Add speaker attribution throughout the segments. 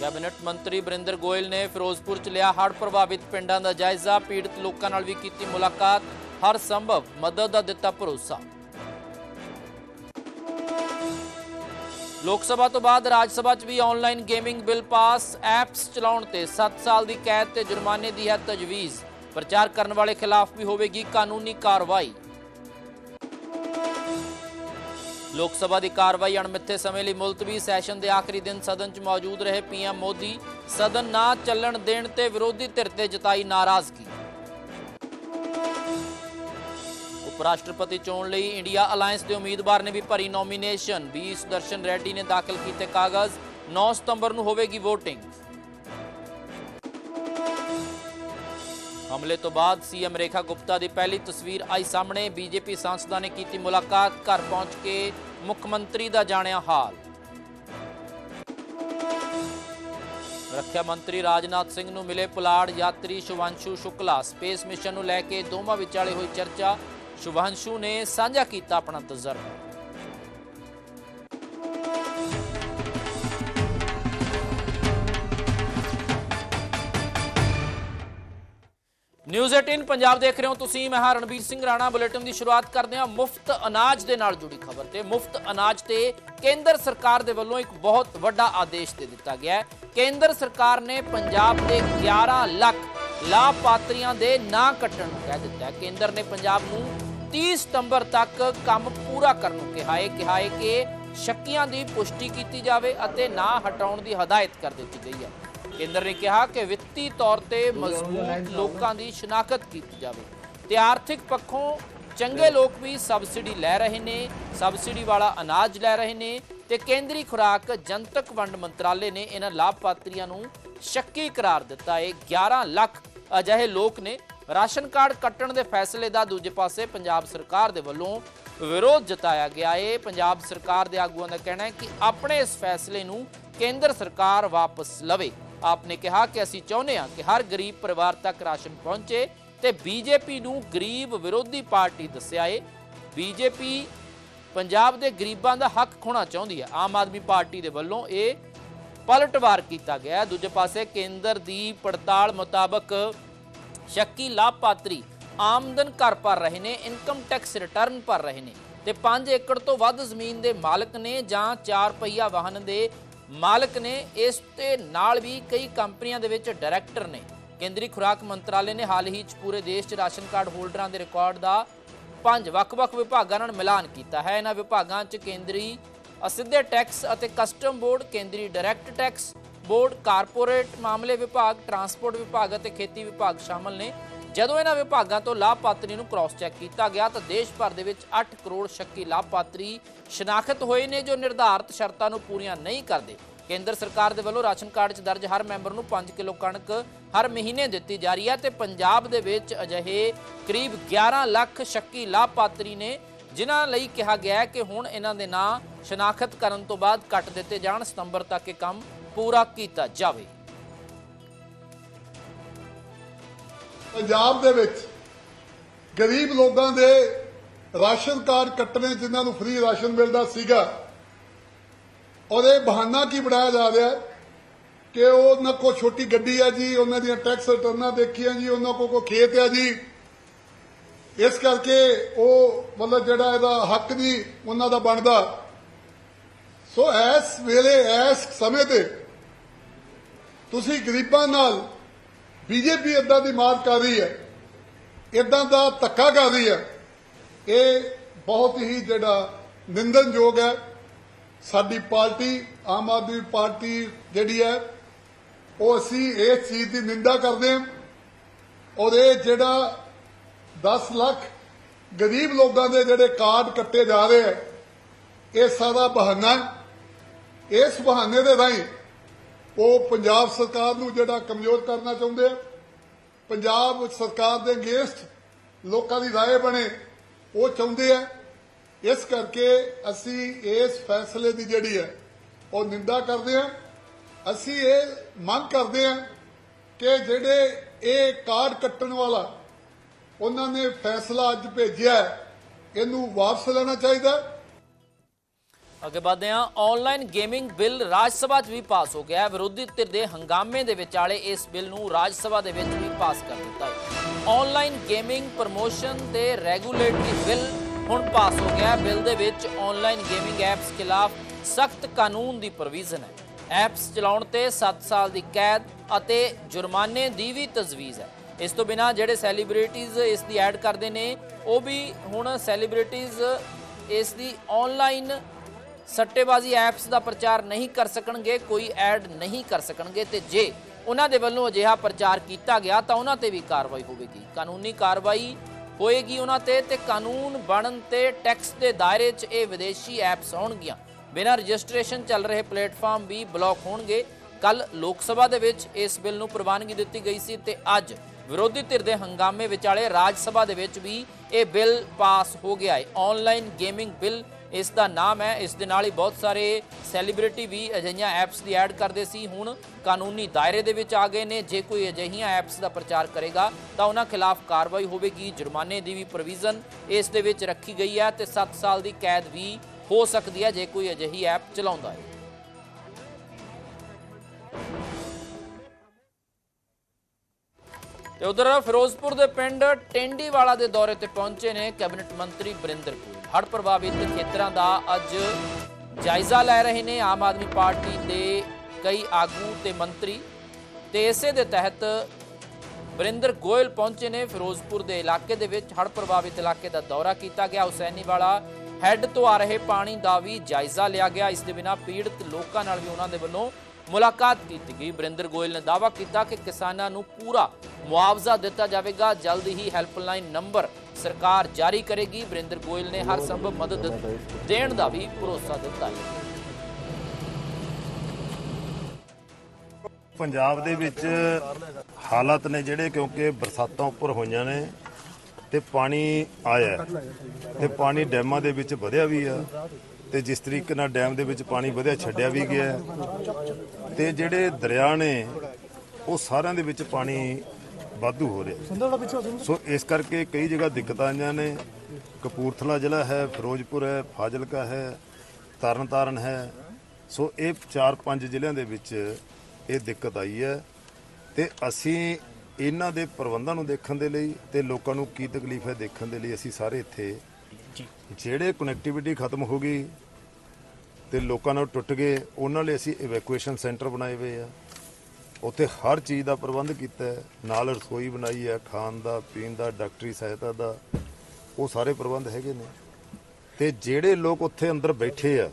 Speaker 1: Cabinet ਮੰਤਰੀ ਬਰਿੰਦਰ ਗੋਇਲ ਨੇ ਫਿਰੋਜ਼ਪੁਰ ਚ ਲਿਆ ਹੜ੍ਹ ਪ੍ਰਭਾਵਿਤ ਪਿੰਡਾਂ ਦਾ ਜਾਇਜ਼ਾ। ਪੀੜਤ ਲੋਕਾਂ ਨਾਲ ਵੀ ਕੀਤੀ ਮੁਲਾਕਾਤ। ਹਰ ਸੰਭਵ ਮਦਦ ਦਾ ਦਿੱਤਾ ਭਰੋਸਾ। ਲੋਕ ਸਭਾ ਤੋਂ ਬਾਅਦ ਰਾਜ ਸਭਾ 'ਚ ਵੀ online gaming bill pass apps ਚਲਾਉਣ ਤੇ 7 ਸਾਲ ਦੀ ਕੈਦ ਤੇ ਜੁਰਮਾਨੇ ਦੀ ਹੈ ਤਜਵੀਜ਼। ਪ੍ਰਚਾਰ ਕਰਨ ਵਾਲੇ ਖਿਲਾਫ ਵੀ ਹੋਵੇਗੀ ਕਾਨੂੰਨੀ ਕਾਰਵਾਈ। ਲੋਕ ਸਭਾ ਦੀ ਕਾਰਵਾਈ ਅਣਮਿੱਥੇ ਸਮੇਂ ਲਈ ਮੁਲਤਵੀ ਸੈਸ਼ਨ ਦੇ ਆਖਰੀ ਦਿਨ ਸਦਨ 'ਚ ਮੌਜੂਦ ਰਹੇ ਪੀਐਮ ਮੋਦੀ। ਸਦਨ ਨਾ ਚੱਲਣ ਦੇਣ ਤੇ ਵਿਰੋਧੀ ਧਿਰ ਤੇ ਜਤਾਈ ਨਾਰਾਜ਼ਗੀ। ਉਪ ਰਾਸ਼ਟਰਪਤੀ ਚੋਣ ਲਈ ਇੰਡੀਆ ਅਲਾਈਅੰਸ ਦੇ ਉਮੀਦਵਾਰ ਨੇ ਵੀ ਭਰੀ ਨੋਮੀਨੇਸ਼ਨ। ਵੀ ਸੁਦਰਸ਼ਨ ਰੈਡੀ ਨੇ ਦਾਖਲ ਕੀਤੇ ਕਾਗਜ਼। 9 ਸਤੰਬਰ ਨੂੰ ਹੋਵੇਗੀ VOTING ਹਮਲੇ ਤੋਂ ਬਾਅਦ ਸੀਐਮ ਰੇਖਾ ਗੁਪਤਾ ਦੀ ਪਹਿਲੀ ਤਸਵੀਰ ਆਈ ਸਾਹਮਣੇ। ਬੀਜੇਪੀ ਸਾਂਸਦਾਂ ਨੇ ਕੀਤੀ ਮੁਲਾਕਾਤ, ਘਰ ਪਹੁੰਚ ਕੇ ਮੁੱਖ ਮੰਤਰੀ ਦਾ ਜਾਣਿਆ ਹਾਲ। ਰੱਖਿਆ ਮੰਤਰੀ ਰਾਜਨਾਥ ਸਿੰਘ ਨੂੰ ਮਿਲੇ ਪੁਲਾੜ ਯਾਤਰੀ ਸ਼ੁਭਾਂਸ਼ੂ ਸ਼ੁਕਲਾ। ਸਪੇਸ ਮਿਸ਼ਨ ਨੂੰ ਲੈ ਕੇ ਦੋਵਾਂ ਵਿਚਾਲੇ ਹੋਈ ਚਰਚਾ। ਸ਼ੁਭਾਂਸ਼ੂ ਨੇ ਸਾਂਝਾ ਕੀਤਾ ਆਪਣਾ ਤਜਰਬਾ। ਨਿਊਜ਼ 18 ਪੰਜਾਬ ਦੇਖ ਰਹੇ ਹੋ ਤੁਸੀਂ, ਮੈਂ ਹਾਂ ਰਣਬੀਰ ਸਿੰਘ ਰਾਣਾ। ਬੁਲੇਟਿਨ ਦੀ ਸ਼ੁਰੂਆਤ ਕਰਦੇ ਹਾਂ ਮੁਫਤ ਅਨਾਜ ਦੇ ਨਾਲ ਜੁੜੀ ਖਬਰ ਤੇ। ਮੁਫਤ ਅਨਾਜ ਤੇ ਕੇਂਦਰ ਸਰਕਾਰ ਦੇ ਵੱਲੋਂ ਇੱਕ ਬਹੁਤ ਵੱਡਾ ਆਦੇਸ਼ ਦੇ ਦਿੱਤਾ ਗਿਆ ਹੈ। ਕੇਂਦਰ ਸਰਕਾਰ ਨੇ ਪੰਜਾਬ ਦੇ 11 ਲੱਖ ਲਾਭਪਾਤਰੀਆਂ ਦੇ ਨਾਂ ਕੱਟਣ ਨੂੰ ਕਹਿ ਦਿੱਤਾ ਹੈ। ਕੇਂਦਰ ਨੇ ਪੰਜਾਬ ਨੂੰ 30 ਸਤੰਬਰ ਤੱਕ ਕੰਮ ਪੂਰਾ ਕਰਨ ਨੂੰ ਕਿਹਾ ਹੈ। ਕਿਹਾ ਹੈ ਕਿ ਸ਼ੱਕੀਆਂ ਦੀ ਪੁਸ਼ਟੀ ਕੀਤੀ ਜਾਵੇ ਅਤੇ ਨਾਂ ਹਟਾਉਣ ਦੀ ਹਦਾਇਤ ਕਰ ਦਿੱਤੀ ਗਈ ਹੈ। ਕੇਂਦਰ ਨੇ ਕਿਹਾ ਕਿ ਵਿੱਤੀ ਤੌਰ ਤੇ ਮਜ਼ਬੂਤ ਲੋਕਾਂ ਦੀ ਸ਼ਨਾਖਤ ਕੀਤੀ ਜਾਵੇ ਤੇ ਆਰਥਿਕ ਪੱਖੋਂ ਚੰਗੇ ਲੋਕ ਵੀ ਸਬਸਿਡੀ ਲੈ ਰਹੇ ਨੇ, ਸਬਸਿਡੀ ਵਾਲਾ ਅਨਾਜ ਲੈ ਰਹੇ ਨੇ ਤੇ ਕੇਂਦਰੀ ਖੁਰਾਕ ਜਨਤਕ ਵੰਡ ਮੰਤਰਾਲੇ ਨੇ ਇਹਨਾਂ ਲਾਭਪਾਤਰੀਆਂ ਨੂੰ ਸ਼ੱਕੀ ਕਰਾਰ ਦਿੱਤਾ ਹੈ। 11 ਲੱਖ ਅਜਿਹੇ ਲੋਕ ਨੇ ਰਾਸ਼ਨ ਕਾਰਡ ਕੱਟਣ ਦੇ ਫੈਸਲੇ ਦਾ ਦੂਜੇ ਪਾਸੇ ਪੰਜਾਬ ਸਰਕਾਰ ਦੇ ਵੱਲੋਂ ਵਿਰੋਧ ਜਤਾਇਆ ਗਿਆ ਹੈ। ਪੰਜਾਬ ਸਰਕਾਰ ਦੇ ਆਗੂਆਂ ਦਾ ਕਹਿਣਾ ਹੈ ਕਿ ਆਪਣੇ ਇਸ ਫੈਸਲੇ ਨੂੰ ਕੇਂਦਰ ਸਰਕਾਰ ਵਾਪਸ ਲਵੇ। ਆਪ ਨੇ ਕਿਹਾ ਕਿ ਅਸੀਂ ਚਾਹੁੰਦੇ ਹਾਂ ਕਿ ਹਰ ਗਰੀਬ ਪਰਿਵਾਰ ਤੱਕ ਰਾਸ਼ਨ ਪਹੁੰਚੇ ਤੇ ਬੀਜੇਪੀ ਨੂੰ ਗਰੀਬ ਵਿਰੋਧੀ ਪਾਰਟੀ ਦੱਸਿਆ ਏ। ਬੀਜੇਪੀ ਪੰਜਾਬ ਦੇ ਗਰੀਬਾਂ ਦਾ ਹੱਕ ਖੋਣਾ ਚਾਹੁੰਦੀ ਹੈ। ਆਮ ਆਦਮੀ ਪਾਰਟੀ ਦੇ ਵੱਲੋਂ ਇਹ ਪਲਟਵਾਰ ਕੀਤਾ ਗਿਆ ਦੂਜੇ ਪਾਸੇ ਕੇਂਦਰ ਦੀ ਪੜਤਾਲ ਮੁਤਾਬਕ ਸ਼ੱਕੀ ਲਾਭਪਾਤਰੀ ਆਮਦਨ ਕਰ ਭਰ ਰਹੇ ਨੇ, ਇਨਕਮ ਟੈਕਸ ਰਿਟਰਨ ਭਰ ਰਹੇ ਨੇ ਤੇ 5 ਏਕੜ ਤੋਂ ਵੱਧ ਜ਼ਮੀਨ ਦੇ ਮਾਲਕ ਨੇ ਜਾਂ 4 ਪਹੀਆ ਵਾਹਨ ਦੇ ਮਾਲਕ ਨੇ ਇਸ ਤੇ ਨਾਲ ਵੀ ਕਈ ਕੰਪਨੀਆਂ ਦੇ ਵਿੱਚ ਡਾਇਰੈਕਟਰ ਨੇ। ਕੇਂਦਰੀ ਖੁਰਾਕ ਮੰਤਰਾਲੇ ਨੇ ਹਾਲ ਹੀ ਚ ਪੂਰੇ ਦੇਸ਼ 'ਚ ਰਾਸ਼ਨ ਕਾਰਡ ਹੋਲਡਰਾਂ ਦੇ ਰਿਕਾਰਡ ਦਾ ਪੰਜ ਵੱਖ-ਵੱਖ ਵਿਭਾਗਾਂ ਨਾਲ ਮਿਲਾਨ ਕੀਤਾ ਹੈ। ਇਹਨਾਂ ਵਿਭਾਗਾਂ 'ਚ ਕੇਂਦਰੀ ਅਸਿੱਧੇ ਟੈਕਸ ਅਤੇ ਕਸਟਮ ਬੋਰਡ, ਕੇਂਦਰੀ ਡਾਇਰੈਕਟ ਟੈਕਸ ਬੋਰਡ, ਕਾਰਪੋਰੇਟ ਮਾਮਲੇ ਵਿਭਾਗ, ਟਰਾਂਸਪੋਰਟ ਵਿਭਾਗ ਅਤੇ ਖੇਤੀ ਵਿਭਾਗ ਸ਼ਾਮਲ ਨੇ। ਜਦੋਂ ਇਹਨਾਂ ਵਿਭਾਗਾਂ ਤੋਂ ਲਾਭਪਾਤਰੀ ਨੂੰ ਕ੍ਰਾਸ ਚੈੱਕ ਕੀਤਾ ਗਿਆ ਤਾਂ ਦੇਸ਼ ਭਰ ਦੇ ਵਿੱਚ 8 ਕਰੋੜ ਸ਼ੱਕੀ ਲਾਭਪਾਤਰੀ ਸ਼ਨਾਖਤ ਹੋਏ ਨੇ ਜੋ ਨਿਰਧਾਰਤ ਸ਼ਰਤਾਂ ਨੂੰ ਪੂਰੀਆਂ ਨਹੀਂ ਕਰਦੇ। ਕੇਂਦਰ ਸਰਕਾਰ ਦੇ ਵੱਲੋਂ ਰਾਸ਼ਨ ਕਾਰਡ 'ਚ ਦਰਜ ਹਰ ਮੈਂਬਰ ਨੂੰ 5 ਕਿਲੋ ਕਣਕ ਹਰ ਮਹੀਨੇ ਦਿੱਤੀ ਜਾ ਰਹੀ ਹੈ ਤੇ ਪੰਜਾਬ ਦੇ ਵਿੱਚ ਅਜਿਹੇ ਕਰੀਬ 11 ਲੱਖ ਸ਼ੱਕੀ ਲਾਭਪਾਤਰੀ ਨੇ, ਜਿਨ੍ਹਾਂ ਲਈ ਕਿਹਾ ਗਿਆ ਕਿ ਹੁਣ ਇਹਨਾਂ ਦੇ ਨਾਂ ਸ਼ਨਾਖਤ ਕਰਨ ਤੋਂ ਬਾਅਦ ਕੱਟ ਦਿੱਤੇ ਜਾਣ। ਸਤੰਬਰ ਤੱਕ ਇਹ ਕੰਮ ਪੂਰਾ ਕੀਤਾ ਜਾਵੇ।
Speaker 2: ਪੰਜਾਬ ਦੇ ਵਿੱਚ ਗਰੀਬ ਲੋਕਾਂ ਦੇ ਰਾਸ਼ਨ ਕਾਰਡ ਕੱਟਣੇ ਜਿਨ੍ਹਾਂ ਨੂੰ ਫ੍ਰੀ ਰਾਸ਼ਨ ਮਿਲਦਾ ਸੀਗਾ, ਔਰ ਇਹ ਬਹਾਨਾ ਕੀ ਬਣਾਇਆ ਜਾ ਰਿਹਾ ਕਿ ਉਹਨਾਂ ਕੋਲ ਛੋਟੀ ਗੱਡੀ ਆ ਜੀ, ਉਹਨਾਂ ਦੀਆਂ ਟੈਕਸ ਰਿਟਰਨਾਂ ਦੇਖੀਆਂ ਜੀ, ਉਹਨਾਂ ਕੋਲ ਕੋ ਖੇਤ ਆ ਜੀ। ਇਸ ਕਰਕੇ ਉਹ ਮਤਲਬ ਜਿਹੜਾ ਇਹਦਾ ਹੱਕ ਨਹੀਂ ਉਹਨਾਂ ਦਾ ਬਣਦਾ। ਸੋ ਇਸ ਵੇਲੇ, ਇਸ ਸਮੇਂ ਤੇ ਤੁਸੀਂ ਗਰੀਬਾਂ ਨਾਲ ਬੀਜੇਪੀ ਇਦਾਂ ਦੀ ਮਾਰ ਕਰ ਰਹੀ ਹੈ ਇਦਾਂ ਦਾ ਧੱਕਾ ਕਰ ਰਹੀ ਹੈ, ਇਹ ਬਹੁਤ ਹੀ ਜਿਹੜਾ ਨਿੰਦਨਯੋਗ ਹੈ। ਸਾਡੀ ਪਾਰਟੀ, ਆਮ ਆਦਮੀ ਪਾਰਟੀ ਜਿਹੜੀ ਹੈ, ਉਹ ਅਸੀਂ ਇਸ ਚੀਜ਼ ਦੀ ਨਿੰਦਾ ਕਰਦੇ ਹਾਂ। ਔਰ ਇਹ ਜਿਹੜਾ 10 ਲੱਖ ਗਰੀਬ ਲੋਕਾਂ ਦੇ ਜਿਹੜੇ ਕਾਰਡ ਕੱਟੇ ਜਾ ਰਹੇ ਹੈ, ਇਹ ਸਾਰਾ ਬਹਾਨਾ ਇਸ ਬਹਾਨੇ ਦੇ ਰਾਹੀਂ ਉਹ ਪੰਜਾਬ ਸਰਕਾਰ ਨੂੰ ਜਿਹੜਾ ਕਮਜ਼ੋਰ ਕਰਨਾ ਚਾਹੁੰਦੇ ਆ ਪੰਜਾਬ ਸਰਕਾਰ ਦੇ ਅਗੇਂਸਟ ਲੋਕਾਂ ਦੀ رائے ਬਣੇ ਉਹ ਚਾਹੁੰਦੇ ਆ ਇਸ ਕਰਕੇ ਅਸੀਂ ਇਸ ਫੈਸਲੇ ਦੀ ਜਿਹੜੀ ਹੈ ਉਹ ਨਿੰਦਾ ਕਰਦੇ ਆ ਅਸੀਂ ਇਹ ਮੰਗ ਕਰਦੇ ਆ ਕਿ ਜਿਹੜੇ ਇਹ ਕਾਰਡ ਕੱਟਣ ਵਾਲਾ ਉਹਨਾਂ ਨੇ ਫੈਸਲਾ ਅੱਜ ਭੇਜਿਆ ਹੈ, ਇਹਨੂੰ ਵਾਪਸ ਲੈਣਾ ਚਾਹੀਦਾ ਹੈ।
Speaker 1: ਅੱਗੇ ਵਧਦੇ ਹਾਂ। Online gaming bill Rajya Sabha 'ਚ ਵੀ ਪਾਸ ਹੋ ਗਿਆ ਹੈ। ਵਿਰੋਧੀ ਧਿਰ ਦੇ ਹੰਗਾਮੇ ਦੇ ਵਿਚਾਲੇ ਇਸ ਬਿੱਲ ਨੂੰ ਰਾਜ ਸਭਾ ਦੇ ਵਿੱਚ ਵੀ ਪਾਸ ਕਰ ਦਿੱਤਾ ਹੈ। ਆਨਲਾਈਨ ਗੇਮਿੰਗ ਪ੍ਰਮੋਸ਼ਨ ਤੇ ਰੈਗੂਲੇਟਰੀ ਬਿੱਲ ਹੁਣ ਪਾਸ ਹੋ ਗਿਆ ਬਿੱਲ ਦੇ ਵਿੱਚ ਆਨਲਾਈਨ ਗੇਮਿੰਗ ਐਪਸ ਖਿਲਾਫ ਸਖਤ ਕਾਨੂੰਨ ਦੀ ਪ੍ਰੋਵੀਜ਼ਨ ਹੈ। ਐਪਸ ਚਲਾਉਣ ਤੇ 7 ਸਾਲ ਦੀ ਕੈਦ ਅਤੇ ਜੁਰਮਾਨੇ ਦੀ ਵੀ ਤਜਵੀਜ਼ ਹੈ। ਇਸ ਤੋਂ ਬਿਨਾ ਜਿਹੜੇ ਸੈਲੀਬ੍ਰਿਟੀਜ਼ ਇਸ ਦੀ ਐਡ ਕਰਦੇ ਨੇ, ਉਹ ਵੀ ਹੁਣ ਸੈਲੀਬ੍ਰਿਟੀਜ਼ ਇਸ ਦੀ ਆਨਲਾਈਨ ਸੱਟੇਬਾਜ਼ੀ ਐਪਸ ਦਾ ਪ੍ਰਚਾਰ ਨਹੀਂ ਕਰ ਸਕਣਗੇ, ਕੋਈ ਐਡ ਨਹੀਂ ਕਰ ਸਕਣਗੇ ਤੇ ਜੇ ਉਹਨਾਂ ਦੇ ਵੱਲੋਂ ਅਜਿਹਾ ਪ੍ਰਚਾਰ ਕੀਤਾ ਗਿਆ ਤਾਂ ਉਹਨਾਂ ਤੇ ਵੀ ਕਾਰਵਾਈ ਹੋਵੇਗੀ। ਕਾਨੂੰਨੀ ਕਾਰਵਾਈ ਹੋਏਗੀ ਉਹਨਾਂ ਤੇ ਤੇ ਕਾਨੂੰਨ ਬਣਨ ਤੇ ਟੈਕਸ ਦੇ ਦਾਇਰੇ 'ਚ ਇਹ ਵਿਦੇਸ਼ੀ ਐਪਸ ਆਉਣਗੀਆਂ। ਬਿਨਾਂ ਰਜਿਸਟ੍ਰੇਸ਼ਨ ਚੱਲ ਰਹੇ ਪਲੇਟਫਾਰਮ ਵੀ ਬਲੌਕ ਹੋਣਗੇ। ਕੱਲ ਲੋਕ ਸਭਾ ਦੇ ਵਿੱਚ ਇਸ ਬਿੱਲ ਨੂੰ ਪ੍ਰਵਾਨਗੀ ਦਿੱਤੀ ਗਈ ਸੀ ਤੇ ਅੱਜ ਵਿਰੋਧੀ ਧਿਰ ਦੇ ਹੰਗਾਮੇ ਵਿਚਾਲੇ ਰਾਜ ਸਭਾ ਦੇ ਵਿੱਚ ਵੀ ਇਹ ਬਿੱਲ ਪਾਸ ਹੋ ਗਿਆ ਹੈ। ਆਨਲਾਈਨ ਗੇਮਿੰਗ ਬਿੱਲ ਇਸ ਦਾ ਨਾਮ ਹੈ, ਇਸ ਦੇ ਨਾਲ ਹੀ ਬਹੁਤ ਸਾਰੇ ਸੈਲੀਬ੍ਰਿਟੀ ਵੀ ਅਜਿਹੀਆਂ ਐਪਸ ਦੀ ਐਡ ਕਰਦੇ ਸੀ। ਹੁਣ ਕਾਨੂੰਨੀ ਦਾਇਰੇ ਦੇ ਵਿੱਚ ਆ ਗਏ ਨੇ। ਜੇ ਕੋਈ ਅਜਿਹੀਆਂ ਐਪਸ ਦਾ ਪ੍ਰਚਾਰ ਕਰੇਗਾ, ਤਾਂ ਉਹਨਾਂ ਖਿਲਾਫ ਕਾਰਵਾਈ ਹੋਵੇਗੀ। ਜੁਰਮਾਨੇ ਦੀ ਵੀ ਪ੍ਰੋਵੀਜ਼ਨ ਇਸ ਦੇ ਵਿੱਚ ਰੱਖੀ ਗਈ ਹੈ ਤੇ 7 ਸਾਲ ਦੀ ਕੈਦ ਵੀ ਹੋ ਸਕਦੀ ਹੈ ਜੇ ਕੋਈ ਅਜਿਹੀ ਐਪ ਚਲਾਉਂਦਾ ਹੈ। ਤੇ ਉਧਰ ਫਿਰੋਜ਼ਪੁਰ ਦੇ ਪਿੰਡ ਟੈਂਡੀਵਾਲਾ ਦੇ ਦੌਰੇ ਤੇ ਪਹੁੰਚੇ ਨੇ ਕੈਬਨਿਟ ਮੰਤਰੀ ਬਰਿੰਦਰ ਹੜ੍ਹ ਪ੍ਰਭਾਵਿਤ ਖੇਤਰਾਂ ਦਾ ਅੱਜ ਜਾਇਜ਼ਾ ਲੈ ਰਹੇ ਨੇ ਆਮ ਆਦਮੀ ਪਾਰਟੀ ਦੇ ਕਈ ਆਗੂ ਤੇ ਮੰਤਰੀ ਤੇ ਇਸੇ ਦੇ ਤਹਿਤ ਵਰਿੰਦਰ ਗੋਇਲ ਪਹੁੰਚੇ ਨੇ ਫਿਰੋਜ਼ਪੁਰ ਦੇ ਇਲਾਕੇ ਦੇ ਵਿੱਚ ਹੜ੍ਹ ਪ੍ਰਭਾਵਿਤ ਇਲਾਕੇ ਦਾ ਦੌਰਾ ਕੀਤਾ ਗਿਆ। ਹੁਸੈਨੀਵਾਲਾ ਹੈੱਡ ਤੋਂ ਆ ਰਹੇ ਪਾਣੀ ਦਾ ਵੀ ਜਾਇਜ਼ਾ ਲਿਆ ਗਿਆ। ਇਸ ਦੇ ਬਿਨਾਂ ਪੀੜਤ ਲੋਕਾਂ ਨਾਲ ਵੀ ਉਹਨਾਂ ਦੇ ਵੱਲੋਂ ਮੁਲਾਕਾਤ ਕੀਤੀ ਗਈ। ਬਰਿੰਦਰ ਗੋਇਲ ਨੇ ਦਾਅਵਾ ਕੀਤਾ ਕਿ ਕਿਸਾਨਾਂ ਨੂੰ ਪੂਰਾ ਮੁਆਵਜ਼ਾ ਦਿੱਤਾ ਜਾਵੇਗਾ। ਜਲਦ ਹੀ ਹੈਲਪਲਾਈਨ ਨੰਬਰ ਸਰਕਾਰ ਜਾਰੀ ਕਰੇਗੀ। ਬਰਿੰਦਰ ਗੋਇਲ ਨੇ ਹਰ ਸੰਭਵ ਮਦਦ ਦੇਣ ਦਾ ਵੀ ਭਰੋਸਾ ਦਿੱਤਾ ਹੈ।
Speaker 3: ਪੰਜਾਬ ਦੇ ਵਿੱਚ ਹਾਲਾਤ ਨੇ ਜਿਹੜੇ ਕਿਉਂਕਿ ਬਰਸਾਤਾਂ ਉੱਪਰ ਹੋਈਆਂ ਨੇ ਤੇ ਪਾਣੀ ਆਇਆ ਹੈ। ਤੇ ਪਾਣੀ ਡੈਮਾਂ ਦੇ ਵਿੱਚ ਵਧਿਆ ਵੀ ਆ। ਤੇ ਜਿਸ ਤਰੀਕੇ ਨਾਲ ਡੈਮ ਦੇ ਵਿੱਚ ਪਾਣੀ ਵਧਿਆ ਛੱਡਿਆ ਵੀ ਗਿਆ। ਤੇ ਜਿਹੜੇ ਦਰਿਆ ਨੇ ਉਹ ਸਾਰਿਆਂ ਦੇ ਵਿੱਚ ਪਾਣੀ ਵਾਧੂ ਹੋ ਰਿਹਾ ਸੋ ਇਸ ਕਰਕੇ ਕਈ ਜਗ੍ਹਾ ਦਿੱਕਤਾਂ ਆਈਆਂ ਨੇ। ਕਪੂਰਥਲਾ ਜ਼ਿਲ੍ਹਾ ਹੈ ਫਿਰੋਜ਼ਪੁਰ ਹੈ ਫਾਜ਼ਿਲਕਾ ਹੈ ਤਰਨਤਾਰਨ ਹੈ। ਸੋ ਇਹ ਚਾਰ ਪੰਜ ਜ਼ਿਲ੍ਹਿਆਂ ਦੇ ਵਿੱਚ ਇਹ ਦਿੱਕਤ ਆਈ ਹੈ। ਤੇ ਅਸੀਂ ਇਹਨਾਂ ਦੇ ਪ੍ਰਬੰਧਾਂ ਨੂੰ ਦੇਖਣ ਦੇ ਲਈ ਤੇ ਲੋਕਾਂ ਨੂੰ ਕੀ ਤਕਲੀਫ ਹੈ ਦੇਖਣ ਦੇ ਲਈ ਅਸੀਂ ਸਾਰੇ ਇੱਥੇ ਜਿਹੜੇ ਕਨੈਕਟੀਵਿਟੀ ਖਤਮ ਹੋ ਗਈ ਤੇ ਲੋਕਾਂ ਨਾਲ ਟੁੱਟ ਗਏ, ਉਹਨਾਂ ਲਈ ਅਸੀਂ ਇਵੈਕੂਏਸ਼ਨ ਸੈਂਟਰ ਬਣਾਏ ਹੋਏ ਆ। ਉੱਥੇ ਹਰ ਚੀਜ਼ ਦਾ ਪ੍ਰਬੰਧ ਕੀਤਾ ਹੈ। ਨਾਲ ਰਸੋਈ ਬਣਾਈ ਹੈ, ਖਾਣ ਦਾ, ਪੀਣ ਦਾ, ਡਾਕਟਰੀ ਸਹਾਇਤਾ ਦਾ, ਉਹ ਸਾਰੇ ਪ੍ਰਬੰਧ ਹੈਗੇ ਨੇ। ਤੇ ਜਿਹੜੇ ਲੋਕ ਉੱਥੇ ਅੰਦਰ ਬੈਠੇ ਆ,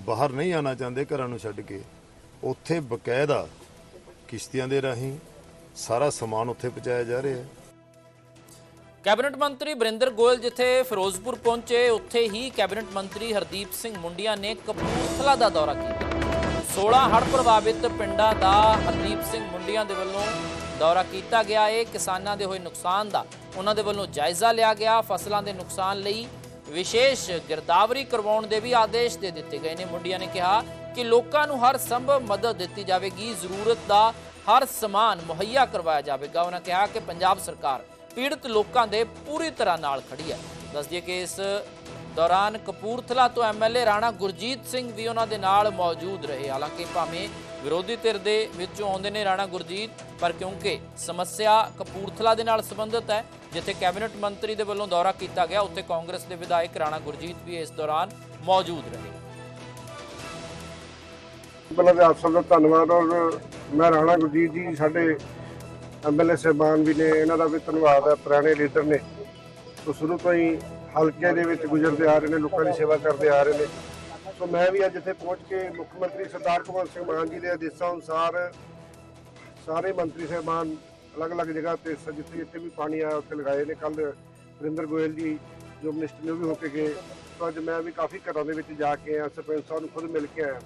Speaker 3: ਬਾਹਰ ਨਹੀਂ ਆਣਾ ਚਾਹੁੰਦੇ ਘਰਾਂ ਨੂੰ ਛੱਡ ਕੇ, ਉੱਥੇ ਬਕਾਇਦਾ ਕਿਸ਼ਤੀਆਂ ਦੇ ਰਾਹੀਂ ਸਾਰਾ ਸਮਾਨ ਉੱਥੇ ਪਹੁੰਚਾਇਆ ਜਾ ਰਿਹਾ ਹੈ।
Speaker 1: ਕੈਬਨਿਟ ਮੰਤਰੀ ਬਰਿੰਦਰ ਗੋਇਲ ਜਿੱਥੇ ਫਿਰੋਜ਼ਪੁਰ ਪਹੁੰਚੇ, ਉੱਥੇ ਹੀ ਕੈਬਨਿਟ ਮੰਤਰੀ ਹਰਦੀਪ ਸਿੰਘ ਮੁੰਡੀਆਂ ਨੇ ਕਪੂਰਥਲਾ ਦਾ ਦੌਰਾ ਕੀਤਾ। 16 ਹੜ੍ਹ ਪ੍ਰਭਾਵਿਤ ਪਿੰਡਾਂ ਦਾ ਹਰਦੀਪ ਸਿੰਘ ਮੁੰਡੀਆਂ ਦੇ ਵੱਲੋਂ ਦੌਰਾ ਕੀਤਾ ਗਿਆ। ਹੈ ਕਿਸਾਨਾਂ ਦੇ ਹੋਏ ਨੁਕਸਾਨ ਦਾ ਉਹਨਾਂ ਦੇ ਵੱਲੋਂ ਜਾਇਜ਼ਾ ਲਿਆ ਗਿਆ। ਫਸਲਾਂ ਦੇ ਨੁਕਸਾਨ ਲਈ ਵਿਸ਼ੇਸ਼ ਗਿਰਦਾਵਰੀ ਕਰਵਾਉਣ ਦੇ ਵੀ ਆਦੇਸ਼ ਦੇ ਦਿੱਤੇ ਗਏ ਨੇ। ਮੁੰਡੀਆਂ ਨੇ ਕਿਹਾ ਕਿ ਲੋਕਾਂ ਨੂੰ ਹਰ ਸੰਭਵ ਮਦਦ ਦਿੱਤੀ ਜਾਵੇਗੀ। ਜ਼ਰੂਰਤ ਦਾ ਹਰ ਸਮਾਨ ਮੁਹੱਈਆ ਕਰਵਾਇਆ ਜਾਵੇਗਾ। ਉਹਨਾਂ ਕਿਹਾ ਕਿ ਪੰਜਾਬ ਸਰਕਾਰ ਪੀੜਤ ਲੋਕਾਂ ਦੇ ਪੂਰੀ ਤਰ੍ਹਾਂ ਨਾਲ ਖੜੀ ਹੈ। ਦੱਸ ਦਈਏ ਕਿ ਇਸ ਦੌਰਾਨ ਕਪੂਰਥਲਾ ਤੋਂ ਐਮਐਲਏ ਰਾਣਾ ਗੁਰਜੀਤ ਸਿੰਘ ਵੀ ਉਹਨਾਂ ਦੇ ਨਾਲ ਮੌਜੂਦ ਰਹੇ। ਹਾਲਾਂਕਿ ਭਾਵੇਂ ਵਿਰੋਧੀ ਧਿਰ ਦੇ ਵਿੱਚੋਂ ਆਉਂਦੇ ਨੇ ਰਾਣਾ ਗੁਰਜੀਤ, ਪਰ ਕਿਉਂਕਿ ਸਮੱਸਿਆ ਕਪੂਰਥਲਾ ਦੇ ਨਾਲ ਸੰਬੰਧਿਤ ਹੈ, ਜਿੱਥੇ ਕੈਬਨਿਟ ਮੰਤਰੀ ਦੇ ਵੱਲੋਂ ਦੌਰਾ ਕੀਤਾ ਗਿਆ, ਉੱਥੇ ਕਾਂਗਰਸ ਦੇ ਵਿਧਾਇਕ ਰਾਣਾ ਗੁਰਜੀਤ ਵੀ ਇਸ ਦੌਰਾਨ ਮੌਜੂਦ ਰਹੇ।
Speaker 4: ਪਹਿਲਾਂ ਤਾਂ ਆਪ ਸਭ ਦਾ ਧੰਨਵਾਦ ਔਰ ਮੈਂ ਰਾਣਾ ਗੁਰਜੀਤ ਜੀ, ਸਾਡੇ ਐਮਐਲਏ ਸਾਹਿਬਾਨ ਵੀ ਨੇ, ਇਹਨਾਂ ਦਾ ਵੀ ਧੰਨਵਾਦ ਹੈ, ਪੁਰਾਣੇ ਲੀਡਰ ਨੇ। ਤੋਂ ਸ਼ੁਰੂ ਤੋਂ ਹੀ ਹਲਕੇ ਦੇ ਵਿੱਚ ਗੁਜ਼ਰਦੇ ਆ ਰਹੇ ਨੇ, ਲੋਕਾਂ ਦੀ ਸੇਵਾ ਕਰਦੇ ਆ ਰਹੇ ਨੇ। ਸੋ ਮੈਂ ਵੀ ਅੱਜ ਇੱਥੇ ਪਹੁੰਚ ਕੇ ਮੁੱਖ ਮੰਤਰੀ ਸਰਦਾਰ ਭਗਵੰਤ ਸਿੰਘ ਮਾਨ ਜੀ ਦੇ ਆਦੇਸ਼ਾਂ ਅਨੁਸਾਰ ਸਾਰੇ ਮੰਤਰੀ ਸਾਹਿਬਾਨ ਅਲੱਗ-ਅਲੱਗ ਜਗ੍ਹਾ ਤੇ ਸ- ਜਿੱਥੇ ਜਿੱਥੇ ਵੀ ਪਾਣੀ ਆਇਆ, ਉੱਥੇ ਲਗਾਏ ਨੇ। ਕੱਲ ਵਰਿੰਦਰ ਗੋਇਲ ਜੀ, ਜੋ ਮਿਨਿਸਟਰ ਨੇ ਉਹ ਵੀ ਹੋ ਕੇ ਗਏ। ਸੋ ਅੱਜ ਮੈਂ ਵੀ ਕਾਫੀ ਘਰਾਂ ਦੇ ਵਿੱਚ ਜਾ ਕੇ ਆਇਆ, ਸਰਪੰਚ ਸਾਹਿਬ ਨੂੰ ਖੁਦ ਮਿਲ ਕੇ ਆਇਆ।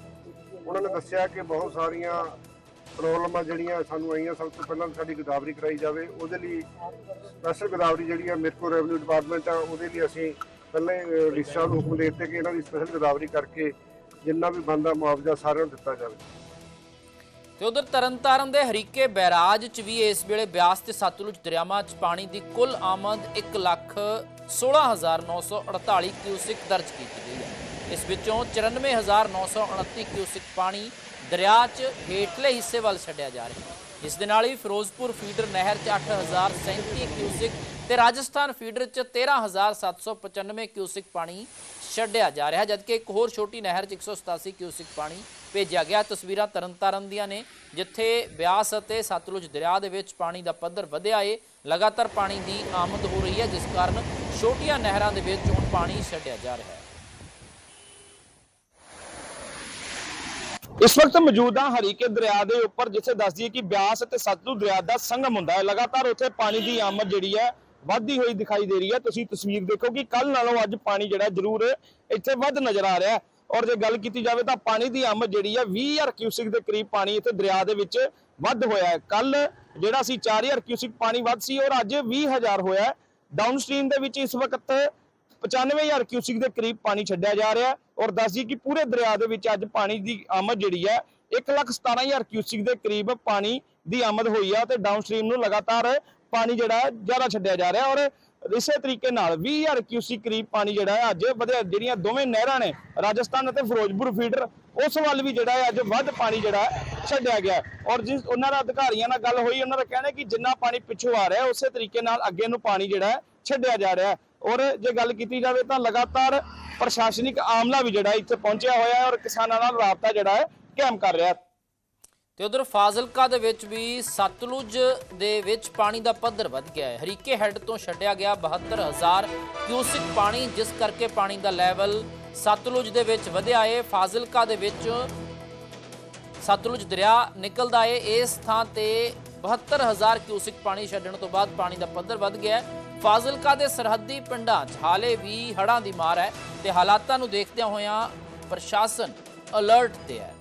Speaker 4: ਉਹਨਾਂ ਨੇ ਦੱਸਿਆ ਕਿ ਬਹੁਤ ਸਾਰੀਆਂ ਪ੍ਰੋਬਲਮਾਂ ਜਿਹੜੀਆਂ ਸਾਨੂੰ ਆਈਆਂ, ਸਭ ਤੋਂ ਪਹਿਲਾਂ ਸਾਡੀ ਗਦਾਵਰੀ ਕਰਾਈ ਜਾਵੇ। ਉਹਦੇ ਲਈ ਸਪੈਸ਼ਲ ਗਦਾਵਰੀ ਜਿਹੜੀ ਆ ਮੇਰੇ ਕੋਲ ਰੈਵਨਿਊ ਡਿਪਾਰਟਮੈਂਟ ਆ, ਉਹਦੇ ਲਈ ਅਸੀਂ ਪਹਿਲਾਂ ਹੀ ਨੂੰ ਹੁਕਮ ਦੇ ਦਿੱਤੇ ਕਿ ਇਹਨਾਂ ਦੀ ਸਪੈਸ਼ਲ ਗਦਾਵਰੀ ਕਰਕੇ ਜਿੰਨਾ ਵੀ ਬਣਦਾ ਮੁਆਵਜ਼ਾ ਸਾਰਿਆਂ ਨੂੰ ਦਿੱਤਾ ਜਾਵੇ।
Speaker 1: ਤੇ ਉਧਰ ਤਰਨਤਾਰਨ ਦੇ ਹਰੀਕੇ ਬੈਰਾਜ 'ਚ ਵੀ ਇਸ ਵੇਲੇ ਬਿਆਸ ਤੇ ਸਤਲੁਜ ਦਰਿਆਵਾਂ 'ਚ ਪਾਣੀ ਦੀ ਕੁੱਲ ਆਮਦ 1 ਲੱਖ 16948 ਕਿਊਸਿਕ ਦਰਜ ਕੀਤੀ ਗਈ ਹੈ। ਇਸ ਵਿੱਚੋਂ 94929 ਕਿਊਸਿਕ ਪਾਣੀ ਦਰਿਆ 'ਚ ਹੇਠਲੇ ਹਿੱਸੇ ਵੱਲ ਛੱਡਿਆ ਜਾ ਰਿਹਾ ਹੈ। ਇਸ ਦੇ ਨਾਲ ਹੀ ਫਿਰੋਜ਼ਪੁਰ ਫੀਡਰ ਨਹਿਰ 'ਚ 8037 ਕਿਊਸਿਕ ਤੇ ਰਾਜਸਥਾਨ ਫੀਡਰ 'ਚ 13795 ਕਿਊਸਿਕ ਪਾਣੀ ਛੱਡਿਆ ਜਾ ਰਿਹਾ ਜਦਕਿ ਇੱਕ ਹੋਰ ਛੋਟੀ ਨਹਿਰ 'ਚ 187 ਕਿਊਸਿਕ ਪਾਣੀ ਭੇਜਿਆ ਗਿਆ। ਤਸਵੀਰਾਂ ਤਰਨਤਾਰਨ ਦੀਆਂ ਨੇ, ਜਿੱਥੇ ਬਿਆਸ ਅਤੇ ਸਤਲੁਜ ਦਰਿਆ ਦੇ ਵਿੱਚ ਪਾਣੀ ਦਾ ਪੱਧਰ ਵਧਿਆ ਏ, ਲਗਾਤਾਰ ਪਾਣੀ ਦੀ ਆਮਦ ਹੋ ਰਹੀ ਹੈ, ਜਿਸ ਕਾਰਨ ਛੋਟੀਆਂ ਨਹਿਰਾਂ ਦੇ ਵਿੱਚ ਹੁਣ ਪਾਣੀ ਛੱਡਿਆ ਜਾ ਰਿਹਾ ਹੈ।
Speaker 5: ਇਸ ਵਕਤ ਮੌਜੂਦ ਹਾਂ ਹਰੀਕੇ ਦਰਿਆ ਦੇ ਉੱਪਰ, ਜਿੱਥੇ ਦੱਸ ਦਈਏ ਕਿ ਬਿਆਸ ਅਤੇ ਸਤਲੁਜ ਦਰਿਆ ਦਾ ਸੰਗਮ ਹੁੰਦਾ ਹੈ। ਲਗਾਤਾਰ ਉੱਥੇ ਪਾਣੀ ਦੀ ਆਮਦ ਜਿਹੜੀ ਹੈ ਵੱਧਦੀ ਹੋਈ ਦਿਖਾਈ ਦੇ ਰਹੀ ਹੈ। ਤੁਸੀਂ ਤਸਵੀਰ ਦੇਖੋ ਕਿ ਕੱਲ ਨਾਲੋਂ ਅੱਜ ਪਾਣੀ ਜਿਹੜਾ ਜ਼ਰੂਰ ਇੱਥੇ ਵੱਧ ਨਜ਼ਰ ਆ ਰਿਹਾ ਹੈ। ਔਰ ਜੇ ਗੱਲ ਕੀਤੀ ਜਾਵੇ ਤਾਂ ਪਾਣੀ ਦੀ ਆਮਦ ਜਿਹੜੀ ਹੈ 20000 ਕਿਊਸਿਕ ਦੇ ਕਰੀਬ ਪਾਣੀ ਇੱਥੇ ਦਰਿਆ ਦੇ ਵਿੱਚ ਵੱਧ ਹੋਇਆ ਹੈ। ਕੱਲ ਜਿਹੜਾ ਸੀ 4000 ਕਿਊਸਿਕ ਪਾਣੀ ਵੱਧ ਸੀ ਔਰ ਅੱਜ 20000 ਹੋਇਆ ਹੈ। ਡਾਊਨਸਟ੍ਰੀਮ ਦੇ ਵਿੱਚ ਇਸ ਵਕਤ 95000 ਕਿਊਸਿਕ ਦੇ ਕਰੀਬ ਪਾਣੀ ਛੱਡਿਆ ਜਾ ਰਿਹਾ ਔਰ ਦੱਸਦੀ ਕਿ ਪੂਰੇ ਦਰਿਆ ਦੇ ਵਿੱਚ ਅੱਜ ਪਾਣੀ ਦੀ ਆਮਦ ਜਿਹੜੀ ਹੈ 117000 ਕਿਊਸਿਕ ਦੇ ਕਰੀਬ ਪਾਣੀ ਦੀ ਆਮਦ ਹੋਈ ਹੈ ਤੇ ਡਾਊਨਸਟ੍ਰੀਮ ਨੂੰ ਲਗਾਤਾਰ ਪਾਣੀ ਜਿਹੜਾ ਹੈ ਜ਼ਿਆਦਾ ਛੱਡਿਆ ਜਾ ਰਿਹਾ ਔਰ ਇਸੇ ਤਰੀਕੇ ਨਾਲ 20000 ਕਿਊਸਿਕ ਕਰੀਬ ਪਾਣੀ ਜਿਹੜਾ ਹੈ ਅੱਜ ਵਧਿਆ, ਜਿਹੜੀਆਂ ਦੋਵੇਂ ਨਹਿਰਾਂ ਨੇ, ਰਾਜਸਥਾਨ ਅਤੇ ਫਿਰੋਜ਼ਪੁਰ ਫੀਡਰ ਉਸ ਵੱਲ ਵੀ ਜਿਹੜਾ ਹੈ ਅੱਜ ਵੱਧ ਪਾਣੀ ਜਿਹੜਾ ਹੈ ਛੱਡਿਆ ਗਿਆ। ਔਰ ਜਿਸ ਉਹਨਾਂ ਦਾ ਅਧਿਕਾਰੀਆਂ ਨਾਲ ਗੱਲ ਹੋਈ, ਉਹਨਾਂ ਦਾ ਕਹਿਣਾ ਕਿ ਜਿੰਨਾ ਪਾਣੀ ਪਿੱਛੋਂ ਆ ਰਿਹਾ, ਉਸੇ ਤਰੀਕੇ ਨਾਲ ਅੱਗੇ ਨੂੰ ਪਾਣੀ ਜਿਹੜਾ ਹੈ ਛੱਡਿਆ ਜਾ ਰਿਹਾ ਔਰ ਜੇ ਗੱਲ ਕੀਤੀ ਜਾਵੇ ਤਾਂ ਲਗਾਤਾਰ ਪ੍ਰਸ਼ਾਸਨਿਕ ਆਮਲਾ ਵੀ ਜਿਹੜਾ ਇੱਥੇ ਪਹੁੰਚਿਆ ਹੋਇਆ ਹੈ ਔਰ ਕਿਸਾਨਾਂ ਨਾਲ ਰਾਬਤਾ ਜਿਹੜਾ ਹੈ ਕਾਇਮ ਕਰ ਰਿਹਾ ਹੈ।
Speaker 1: ਤੇ ਉਧਰ ਫਾਜ਼ਿਲਕਾ ਦੇ ਵਿੱਚ ਵੀ ਸਤਲੁਜ ਦੇ ਵਿੱਚ ਪਾਣੀ ਦਾ ਪੱਧਰ ਵੱਧ ਗਿਆ ਹੈ। ਹਰੀਕੇ ਹੈੱਡ ਤੋਂ ਛੱਡਿਆ ਗਿਆ 72000 ਕਿਊਸਿਕ ਪਾਣੀ, ਜਿਸ ਕਰਕੇ ਪਾਣੀ ਦਾ ਲੈਵਲ ਸਤਲੁਜ ਦੇ ਵਿੱਚ ਵਧਿਆ ਹੈ। ਫਾਜ਼ਿਲਕਾ ਦੇ ਵਿੱਚ ਸਤਲੁਜ ਦਰਿਆ ਨਿਕਲਦਾ ਹੈ। ਇਸ ਥਾਂ ਤੇ 72000 ਕਿਊਸਿਕ ਪਾਣੀ ਛੱਡਣ ਤੋਂ ਬਾਅਦ ਪਾਣੀ ਦਾ ਪੱਧਰ ਵੱਧ ਗਿਆ ਹੈ। ਫਾਜ਼ਿਲਕਾ ਦੇ ਸਰਹੱਦੀ ਪਿੰਡਾਂ 'ਚ ਹਾਲੇ ਵੀ ਹੜ੍ਹਾਂ ਦੀ ਮਾਰ ਹੈ ਤੇ ਹਾਲਾਤਾਂ ਨੂੰ ਦੇਖਦਿਆਂ ਹੋਇਆਂ ਪ੍ਰਸ਼ਾਸਨ ਅਲਰਟ ਤੇ ਹੈ।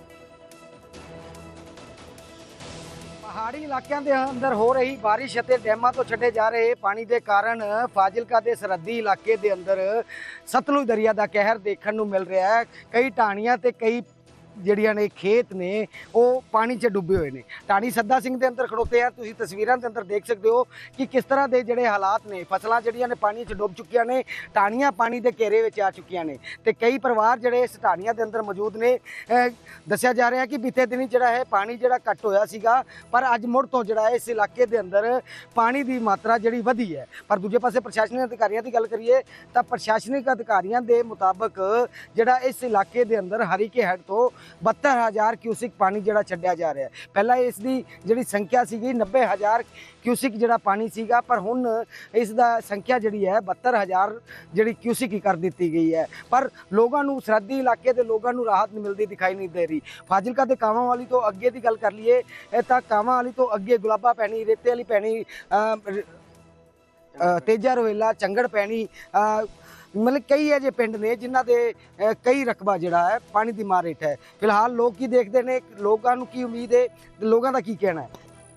Speaker 6: ਪਹਾੜੀ ਇਲਾਕਿਆਂ ਦੇ ਅੰਦਰ ਹੋ ਰਹੀ ਬਾਰਿਸ਼ ਅਤੇ ਡੈਮਾਂ ਤੋਂ ਛੱਡੇ ਜਾ ਰਹੇ ਪਾਣੀ ਦੇ ਕਾਰਨ ਫਾਜ਼ਿਲਕਾ ਦੇ ਸਰਹੱਦੀ ਇਲਾਕੇ ਦੇ ਅੰਦਰ ਸਤਲੁਜ ਦਰਿਆ ਦਾ ਕਹਿਰ ਦੇਖਣ ਨੂੰ ਮਿਲ ਰਿਹਾ ਹੈ। ਕਈ ਢਾਣੀਆਂ ਤੇ ਕਈ ਜਿਹੜੀਆਂ ਨੇ ਖੇਤ ਨੇ, ਉਹ ਪਾਣੀ 'ਚ ਡੁੱਬੇ ਹੋਏ ਨੇ। ਢਾਣੀ ਸੱਦਾ ਸਿੰਘ ਦੇ ਅੰਦਰ ਖੜੋਤੇ ਆ, ਤੁਸੀਂ ਤਸਵੀਰਾਂ ਦੇ ਅੰਦਰ ਦੇਖ ਸਕਦੇ ਹੋ ਕਿ ਕਿਸ ਤਰ੍ਹਾਂ ਦੇ ਜਿਹੜੇ ਹਾਲਾਤ ਨੇ। ਫਸਲਾਂ ਜਿਹੜੀਆਂ ਨੇ ਪਾਣੀ 'ਚ ਡੁੱਬ ਚੁੱਕੀਆਂ ਨੇ ਢਾਣੀਆਂ ਪਾਣੀ ਦੇ ਘੇਰੇ ਵਿੱਚ ਆ ਚੁੱਕੀਆਂ ਨੇ ਤੇ ਕਈ ਪਰਿਵਾਰ ਜਿਹੜੇ ਇਸ ਢਾਣੀਆਂ ਦੇ ਅੰਦਰ ਮੌਜੂਦ ਨੇ ਦੱਸਿਆ ਜਾ ਰਿਹਾ ਕਿ ਬੀਤੇ ਦਿਨੀ ਜਿਹੜਾ ਹੈ ਪਾਣੀ ਜਿਹੜਾ ਘੱਟ ਹੋਇਆ ਸੀਗਾ, ਪਰ ਅੱਜ ਮੁੜ ਤੋਂ ਜਿਹੜਾ ਇਸ ਇਲਾਕੇ ਦੇ ਅੰਦਰ ਪਾਣੀ ਦੀ ਮਾਤਰਾ ਜਿਹੜੀ ਵਧੀ ਹੈ। ਪਰ ਦੂਜੇ ਪਾਸੇ ਪ੍ਰਸ਼ਾਸਨਿਕ ਅਧਿਕਾਰੀਆਂ ਦੀ ਗੱਲ ਕਰੀਏ, ਤਾਂ ਪ੍ਰਸ਼ਾਸਨਿਕ ਅਧਿਕਾਰੀਆਂ ਦੇ ਮੁਤਾਬਕ ਜਿਹੜਾ ਇਸ ਇਲਾਕੇ ਦੇ ਅੰਦਰ ਹਰੀਕੇ ਹੈਡ ਤੋਂ 72000 ਕਿਊਸਿਕ ਪਾਣੀ ਜਿਹੜਾ ਛੱਡਿਆ ਜਾ ਰਿਹਾ ਹੈ। ਪਹਿਲਾਂ ਇਸ ਦੀ ਜਿਹੜੀ ਸੰਖਿਆ ਸੀਗੀ 90000 ਕਿਊਸਿਕ ਜਿਹੜਾ ਪਾਣੀ ਸੀਗਾ, ਪਰ ਹੁਣ ਇਸ ਦਾ ਸੰਖਿਆ ਜਿਹੜੀ ਹੈ 72000 ਜਿਹੜੀ ਕਿਊਸਿਕ ਹੀ ਕਰ ਦਿੱਤੀ ਗਈ ਹੈ। ਪਰ ਲੋਕਾਂ ਨੂੰ ਸਰਹੱਦੀ ਇਲਾਕੇ ਦੇ ਲੋਕਾਂ ਨੂੰ ਰਾਹਤ ਮਿਲਦੀ, ਦਿਖਾਈ ਨਹੀਂ ਦੇ ਰਹੀ। ਫਾਜ਼ਿਲਕਾ ਦੇ ਕਾਵਾਂ ਵਾਲੀ ਤੋਂ ਅੱਗੇ ਦੀ ਗੱਲ ਕਰ ਲਈਏ ਤਾਂ ਕਾਵਾਂ ਵਾਲੀ ਤੋਂ ਅੱਗੇ ਗੁਲਾਬਾ ਪੈਣੀ, ਰੇਤੇ ਵਾਲੀ ਪੈਣੀ ਤੇਜਾ ਰੋਹਿਲਾ, ਚੰਗੜ ਪੈਣੀ ਮਤਲਬ ਕਈ ਅਜੇ ਪਿੰਡ ਨੇ ਜਿਨ੍ਹਾਂ ਦੇ ਕਈ ਰਕਬਾ ਜਿਹੜਾ ਹੈ ਪਾਣੀ ਦੀ ਮਾਰ ਹੇਠ ਹੈ। ਫਿਲਹਾਲ ਲੋਕ ਕੀ ਦੇਖਦੇ ਨੇ ਲੋਕਾਂ ਨੂੰ ਕੀ ਉਮੀਦ ਹੈ ਤੇ ਲੋਕਾਂ ਦਾ ਕੀ ਕਹਿਣਾ ਹੈ?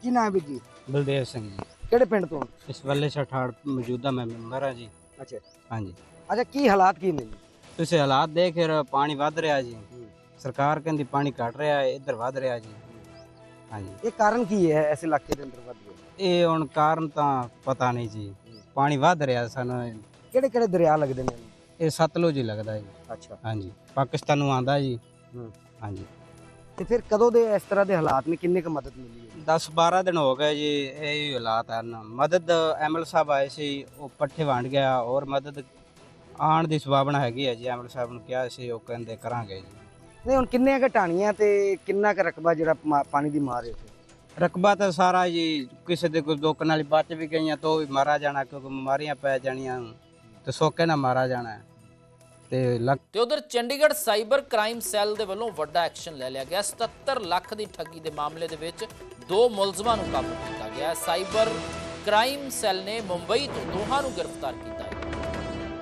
Speaker 6: ਕੀ ਨਾਮ ਹੈ ਜੀ?
Speaker 7: ਬਲਦੇਵ ਸਿੰਘ ਜੀ।
Speaker 6: ਕਿਹੜੇ ਪਿੰਡ ਤੋਂ?
Speaker 7: ਇਸ ਵੱਲੇ ਛਠਾੜ ਮੌਜੂਦਾ ਮੈਂ ਮੈਂਬਰ ਹਾਂ ਜੀ।
Speaker 6: ਅੱਛਾ।
Speaker 7: ਹਾਂਜੀ।
Speaker 6: ਅੱਛਾ ਕੀ ਹਾਲਾਤ ਕੀ ਨੇ ਜੀ?
Speaker 7: ਤੁਸੀਂ ਹਾਲਾਤ ਦੇਖ ਰਹੇ ਪਾਣੀ ਵੱਧ ਰਿਹਾ ਜੀ। ਸਰਕਾਰ ਕਹਿੰਦੀ ਪਾਣੀ ਘਟ ਰਿਹਾ ਹੈ ਇੱਧਰ ਵੱਧ ਰਿਹਾ ਜੀ। ਹਾਂਜੀ।
Speaker 6: ਇਹ ਕਾਰਨ ਕੀ ਹੈ ਇਸ ਇਲਾਕੇ ਦੇ ਅੰਦਰ ਵੱਧ ਗਿਆ
Speaker 7: ਇਹ ਹੁਣ ਕਾਰਨ ਤਾਂ ਪਤਾ ਨਹੀਂ ਜੀ। ਪਾਣੀ ਵੱਧ ਰਿਹਾ ਸਾਨੂੰ।
Speaker 6: ਕਿਹੜੇ ਕਿਹੜੇ ਦਰਿਆ ਲੱਗਦੇ ਨੇ?
Speaker 7: ਇਹ ਸਤਲੁਜ ਹੀ ਲੱਗਦਾ ਜੀ।
Speaker 6: ਅੱਛਾ।
Speaker 7: ਹਾਂਜੀ ਪਾਕਿਸਤਾਨ ਨੂੰ ਆਂਦਾ ਜੀ।
Speaker 6: ਹੂੰ।
Speaker 7: ਹਾਂਜੀ।
Speaker 6: ਤੇ ਫਿਰ ਕਦੋਂ ਦੇ ਇਸ ਤਰ੍ਹਾਂ ਦੇ ਹਾਲਾਤ ਨੇ? ਕਿੰਨੇ ਕੁ ਮਦਦ ਮਿਲੀ ਹੈ?
Speaker 7: 10 12 ਦਿਨ ਹੋ ਗਏ ਜੀ ਇਹ ਹੀ ਹਾਲਾਤ ਹਨ ਮਦਦ ਐਮਐਲ ਸਾਹਿਬ ਆਏ ਸੀ ਉਹ ਪੱਠੇ ਵੰਡ ਗਿਆ ਔਰ ਮਦਦ ਆਣ ਦੀ ਸੰਭਾਵਨਾ ਹੈਗੀ ਹੈ ਜੀ। ਐਮਐਲ ਸਾਹਿਬ ਨੂੰ ਕਿਹਾ ਸੀ ਉਹ ਕਹਿੰਦੇ ਕਰਾਂਗੇ ਜੀ।
Speaker 6: ਨਹੀਂ ਹੁਣ ਕਿੰਨੇ ਕੁ ਟਾਣੀਆਂ ਤੇ ਕਿੰਨਾ ਕੁ ਰਕਬਾ ਜਿਹੜਾ ਮਾ- ਪਾਣੀ ਦੀ ਮਾਰ ਹੈ ਇੱਥੇ?
Speaker 7: ਰਕਬਾ ਤਾਂ ਸਾਰਾ ਜੀ ਕਿਸੇ ਦੇ ਕੋਈ ਦੋ ਕਨਾਲੀ ਬਚ ਵੀ ਗਈਆਂ ਤਾਂ ਵੀ ਮਾਰਾ ਜਾਣਾ ਕਿਉਂਕਿ ਬਿਮਾਰੀਆਂ ਪੈ ਜਾਣੀਆਂ। ਤੇ ਸੋਕੇ ਨਾਲ ਮਾਰਾ ਜਾਣਾ ਹੈ। ਤੇ ਲੱਗ
Speaker 1: ਤੇ ਉਧਰ ਚੰਡੀਗੜ੍ਹ ਸਾਈਬਰ ਕ੍ਰਾਈਮ ਸੈੱਲ ਦੇ ਵੱਲੋਂ ਵੱਡਾ ਐਕਸ਼ਨ ਲੈ ਲਿਆ ਗਿਆ। 77 ਲੱਖ ਦੀ ਠੱਗੀ ਦੇ ਮਾਮਲੇ ਦੇ ਵਿੱਚ ਦੋ ਮੁਲਜ਼ਮਾਂ ਨੂੰ ਕਾਬੂ ਕੀਤਾ ਗਿਆ। ਸਾਈਬਰ ਕ੍ਰਾਈਮ ਸੈੱਲ ਨੇ ਮੁੰਬਈ ਤੋਂ ਦੋਹਾਂ ਨੂੰ ਗ੍ਰਿਫਤਾਰ ਕੀਤਾ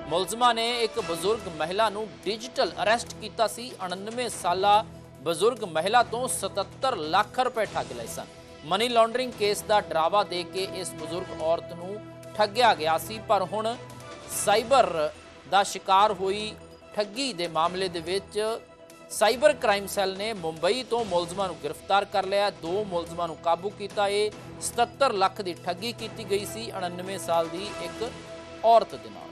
Speaker 1: ਮੁਲਜ਼ਮਾਂ ਨੇ ਇੱਕ ਬਜ਼ੁਰਗ ਮਹਿਲਾ ਨੂੰ ਡਿਜੀਟਲ ਅਰੈਸਟ ਕੀਤਾ ਸੀ। 99 ਸਾਲਾ ਬਜ਼ੁਰਗ ਮਹਿਲਾ ਤੋਂ 77 ਲੱਖ ਰੁਪਏ ਠੱਗ ਲਏ ਸਨ। ਮਨੀ ਲਾਂਡਰਿੰਗ ਕੇਸ ਦਾ ਡਰਾਵਾ ਦੇ ਕੇ ਇਸ ਬਜ਼ੁਰਗ ਔਰਤ ਨੂੰ ਠੱਗਿਆ ਗਿਆ ਸੀ। ਪਰ ਹੁਣ ਸਾਈਬਰ ਦਾ ਸ਼ਿਕਾਰ ਹੋਈ ਠੱਗੀ ਦੇ ਮਾਮਲੇ ਦੇ ਵਿੱਚ ਸਾਈਬਰ ਕ੍ਰਾਈਮ ਸੈੱਲ ਨੇ ਮੁੰਬਈ ਤੋਂ ਮੁਲਜ਼ਮਾਂ ਨੂੰ ਗ੍ਰਿਫਤਾਰ ਕਰ ਲਿਆ ਦੋ ਮੁਲਜ਼ਮਾਂ ਨੂੰ ਕਾਬੂ ਕੀਤਾ ਇਹ 77 ਲੱਖ ਦੀ ਠੱਗੀ ਕੀਤੀ ਗਈ ਸੀ 99 ਸਾਲ ਦੀ ਇੱਕ ਔਰਤ ਦੇ ਨਾਲ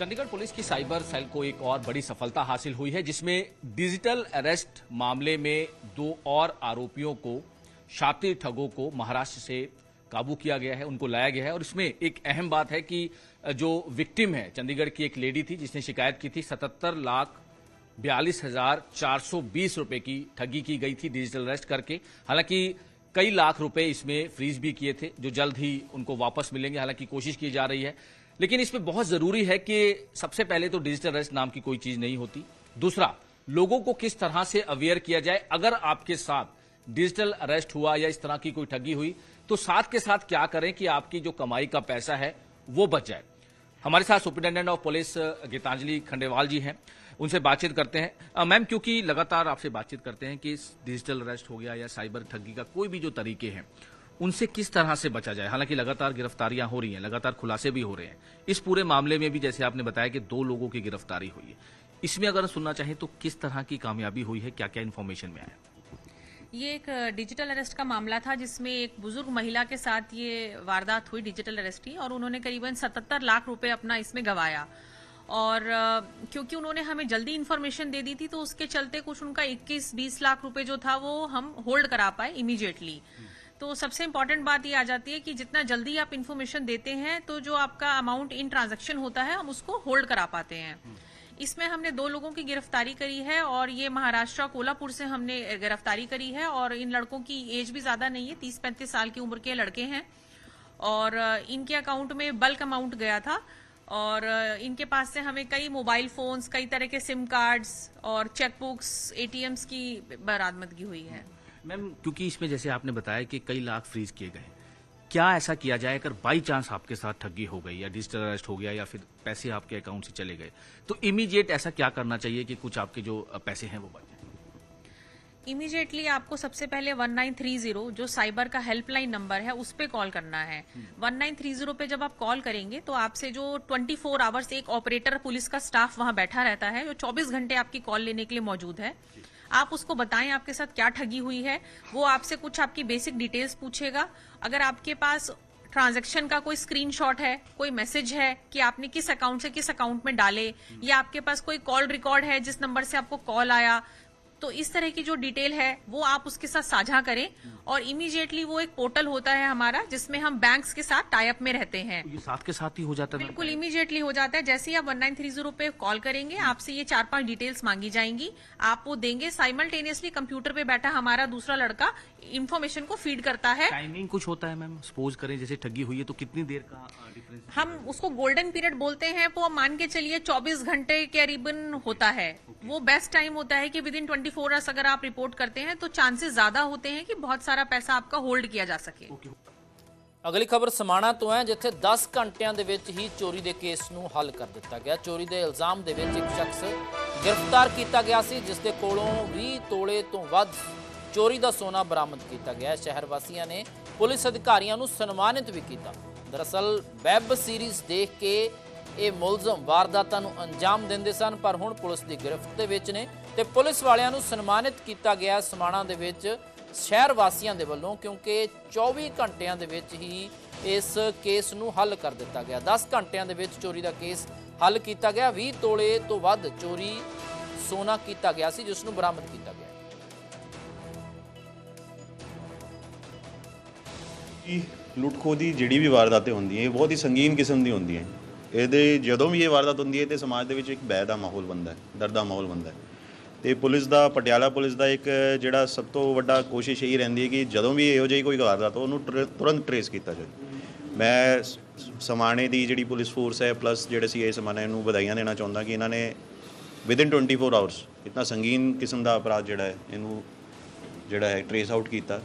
Speaker 8: चंडीगढ़ पुलिस की साइबर सेल को एक और बड़ी सफलता हासिल हुई है जिसमें डिजिटल अरेस्ट मामले में दो और आरोपियों को शातिर ठगों को महाराष्ट्र से काबू किया गया है, उनको लाया गया है। और इसमें एक अहम बात है कि जो विक्टिम है, चंडीगढ़ की एक लेडी थी जिसने शिकायत की थी, सतहत्तर लाख बयालीस हज़ार चार सौ बीस रुपए की ठगी की गई थी डिजिटल अरेस्ट करके। हालाँकि कई लाख रुपए इसमें फ्रीज भी किए थे, जो जल्द ही उनको वापस मिलेंगे, हालाँकि कोशिश की जा रही है। लेकिन इसमें बहुत ज़रूरी है कि सबसे पहले तो डिजिटल अरेस्ट नाम की कोई चीज़ नहीं होती। दूसरा, लोगों को किस तरह से अवेयर किया जाए, अगर आपके साथ डिजिटल अरेस्ट हुआ या इस तरह की कोई ठगी हुई तो साथ के साथ क्या करें कि आपकी जो कमाई का पैसा है, वो बच जाए। हमारे साथ superintendent of police Geetanjali Khandelwal ji हैं। उनसे बातचीत करते हैं। मैम, क्योंकि लगातार आपसे बातचीत करते हैं कि डिजिटल अरेस्ट हो गया या साइबर ठगी का कोई भी जो तरीके हैं, उनसे किस तरह से बचा जाए? हालाँकि लगातार गिरफ्तारियाँ हो रही हैं, लगातार खुलासे भी हो रहे हैं। इस पूरे मामले में भी जैसे आपने बताया कि दो लोगों की गिरफ्तारी हुई है। इसमें अगर सुनना चाहें तो किस तरह की कामयाबी हुई है? क्या क्या इन्फॉर्मेशन में आया?
Speaker 9: ये एक डिजिटल अरेस्ट का मामला था जिसमें एक बुज़ुर्ग महिला के साथ ये वारदात हुई डिजिटल अरेस्ट की और उन्होंने करीबन 77 लाख रुपए अपना इसमें गवाया। और क्योंकि उन्होंने हमें जल्दी इन्फॉर्मेशन दे दी थी तो उसके चलते कुछ उनका 21-20 लाख रुपए जो था वो हम होल्ड करा पाए इमीडिएटली तो सबसे इम्पोर्टेंट बात ये आ जाती है कि जितना जल्दी आप इन्फॉर्मेशन देते हैं तो जो आपका अमाउंट इन ट्रांजेक्शन होता है, हम उसको होल्ड करा पाते हैं। इसमें हमने दो लोगों की गिरफ्तारी करी है और ये महाराष्ट्र कोल्हापुर से हमने गिरफ्तारी करी है और इन लड़कों की एज भी ज़्यादा नहीं है, तीस पैंतीस साल की उम्र के लड़के हैं। और इनके अकाउंट में बल्क अमाउंट गया था और इनके पास से हमें कई मोबाइल फोन्स, कई तरह के सिम कार्ड्स और चेकबुक्स, एटीएम्स की बरामदगी हुई है।
Speaker 8: मैम, क्योंकि इसमें जैसे आपने बताया कि कई लाख फ्रीज किए गए क्या ऐसा किया जाए अगर बाई चांस आपके साथ ठगी हो गई या डिजिटल अरेस्ट हो गया या फिर पैसे आपके अकाउंट से चले गए तो इमीडिएट ऐसा क्या करना चाहिए कि कुछ आपके जो पैसे हैं वो बच जाए?
Speaker 9: इमीडिएटली आपको सबसे पहले 1930 जो साइबर का हेल्पलाइन नंबर है उस पर कॉल करना है। 1930 पे जब आप कॉल करेंगे तो आपसे जो 24 फोर आवर्स एक ऑपरेटर पुलिस का स्टाफ वहाँ बैठा रहता है जो 24 घंटे आपकी कॉल लेने के लिए मौजूद है। आप उसको बताएँ आपके साथ क्या ठगी हुई है, वो आपसे कुछ आपकी बेसिक डिटेल्स पूछेगा। अगर आपके पास ट्रांजेक्शन का कोई स्क्रीनशॉट है, कोई मैसेज है कि आपने किस अकाउंट से किस अकाउंट में डाले, या आपके पास कोई कॉल रिकॉर्ड है जिस नंबर से आपको कॉल आया तो इस तरह की जो डिटेल है वो आप उसके साथ साझा करें और इमीडिएटली वो एक पोर्टल होता है हमारा जिसमें हम बैंक्स के साथ टाइप में रहते हैं।
Speaker 8: ये साथ के साथ ही हो जाता है
Speaker 9: बिल्कुल इमीडिएटली हो जाता है। जैसे ही आप 1930 पे कॉल करेंगे आपसे ये चार पाँच डिटेल्स मांगी जाएँगी। आप वो देंगे साइमल्टेनियसली कंप्यूटर पे बैठा हमारा दूसरा लड़का इन्फॉर्मेशन को फ़ीड करता है।
Speaker 8: टाइमिंग कुछ होता है मैम सपोज़ करें जैसे ठगी हुई है तो कितनी देर का डिफरेंस
Speaker 9: हम उसको गोल्डन पीरियड बोलते हैं वो मान के चलिए 24 घंटे करीबन होता है। वो बेस्ट टाइम होता है कि विद इन 24 आवर्स अगर आप रिपोर्ट करते हैं तो चांसेस ज्यादा होते हैं कि बहुत सारा पैसा आपका होल्ड किया जा सके
Speaker 1: ਅਗਲੀ ਖਬਰ ਸਮਾਣਾ ਤੋਂ ਹੈ ਜਿੱਥੇ 10 ਘੰਟਿਆਂ ਦੇ ਵਿੱਚ ਹੀ ਚੋਰੀ ਦੇ ਕੇਸ ਨੂੰ ਹੱਲ ਕਰ ਦਿੱਤਾ ਗਿਆ ਚੋਰੀ ਦੇ ਇਲਜ਼ਾਮ ਦੇ ਵਿੱਚ ਇੱਕ ਸ਼ਖਸ ਗ੍ਰਿਫਤਾਰ ਕੀਤਾ ਗਿਆ ਸੀ ਜਿਸ ਦੇ ਕੋਲੋਂ 20 ਤੋਲੇ ਤੋਂ ਵੱਧ ਚੋਰੀ ਦਾ ਸੋਨਾ ਬਰਾਮਦ ਕੀਤਾ ਗਿਆ ਹੈ। ਸ਼ਹਿਰ ਵਾਸੀਆਂ ਨੇ ਪੁਲਿਸ ਅਧਿਕਾਰੀਆਂ ਨੂੰ ਸਨਮਾਨਿਤ ਵੀ ਕੀਤਾ ਦਰਅਸਲ ਵੈਬ ਸੀਰੀਜ਼ ਦੇਖ ਕੇ ਇਹ ਮੁਲਜ਼ਮ ਵਾਰਦਾਤਾਂ ਨੂੰ ਅੰਜਾਮ ਦਿੰਦੇ ਸਨ ਪਰ ਹੁਣ ਪੁਲਿਸ ਦੀ ਗ੍ਰਿਫਤ ਦੇ ਵਿੱਚ ਨੇ ਤੇ ਪੁਲਿਸ ਵਾਲਿਆਂ ਨੂੰ ਸਨਮਾਨਿਤ ਕੀਤਾ ਗਿਆ ਸਮਾਣਾ ਦੇ ਵਿੱਚ ਸ਼ਹਿਰ ਵਾਸੀਆਂ ਦੇ ਵੱਲੋਂ, ਕਿਉਂਕਿ 24 ਘੰਟਿਆਂ ਦੇ ਵਿੱਚ ਹੀ ਇਸ ਕੇਸ ਨੂੰ ਹੱਲ ਕਰ ਦਿੱਤਾ ਗਿਆ। 10 ਘੰਟਿਆਂ ਦੇ ਵਿੱਚ ਚੋਰੀ ਦਾ ਕੇਸ ਹੱਲ ਕੀਤਾ ਗਿਆ। 20 ਤੋਲੇ ਤੋਂ ਵੱਧ ਚੋਰੀ ਸੋਨਾ ਕੀਤਾ ਗਿਆ ਸੀ, ਜਿਸ ਨੂੰ ਬਰਾਮਦ ਕੀਤਾ ਗਿਆ।
Speaker 10: ਇਹ ਲੁੱਟਖੋ ਦੀ ਜਿਹੜੀ ਵੀ ਵਾਰਦਾतें ਹੁੰਦੀ ਹੈ ਬਹੁਤ ਹੀ ਸੰਗੀਨ ਕਿਸਮ ਦੀ ਹੁੰਦੀ ਹੈ ਇਹਦੇ ਜਦੋਂ ਵੀ ਇਹ ਵਾਰਦਾਤ ਹੁੰਦੀ ਹੈ ਤੇ ਸਮਾਜ ਦੇ ਵਿੱਚ ਇੱਕ ਭੈ ਦਾ ਮਾਹੌਲ ਬਣਦਾ ਹੈ, ਡਰ ਦਾ ਮਾਹੌਲ ਬਣਦਾ ਹੈ। ਤੇ ਪੁਲਿਸ ਦਾ, ਪਟਿਆਲਾ ਪੁਲਿਸ ਦਾ ਇੱਕ ਜਿਹੜਾ ਸਭ ਤੋਂ ਵੱਡਾ ਕੋਸ਼ਿਸ਼ ਇਹੀ ਰਹਿੰਦੀ ਹੈ ਕਿ ਜਦੋਂ ਵੀ ਇਹੋ ਜਿਹੀ ਕੋਈ ਵਾਰਦਾਤ ਹੋ ਉਹਨੂੰ ਟਰ- ਤੁਰੰਤ ਟਰੇਸ ਕੀਤਾ ਜਾਵੇ। ਮੈਂ ਸ- ਸਮਾਣੇ ਦੀ ਜਿਹੜੀ ਪੁਲਿਸ ਫੋਰਸ ਹੈ, ਪਲੱਸ ਜਿਹੜੇ ਸੀ ਇਹ ਸਮਾਣੇ ਨੂੰ ਵਧਾਈਆਂ ਦੇਣਾ ਚਾਹੁੰਦਾ ਕਿ ਇਹਨਾਂ ਨੇ ਵਿਦਿਨ 24 ਆਵਰਸ ਇਤਨਾ ਸੰਗੀਨ ਕਿਸਮ ਦਾ ਅਪਰਾਧ ਜਿਹੜਾ ਹੈ, ਇਹਨੂੰ ਜਿਹੜਾ ਹੈ ਟਰੇਸ ਆਊਟ ਕੀਤਾ।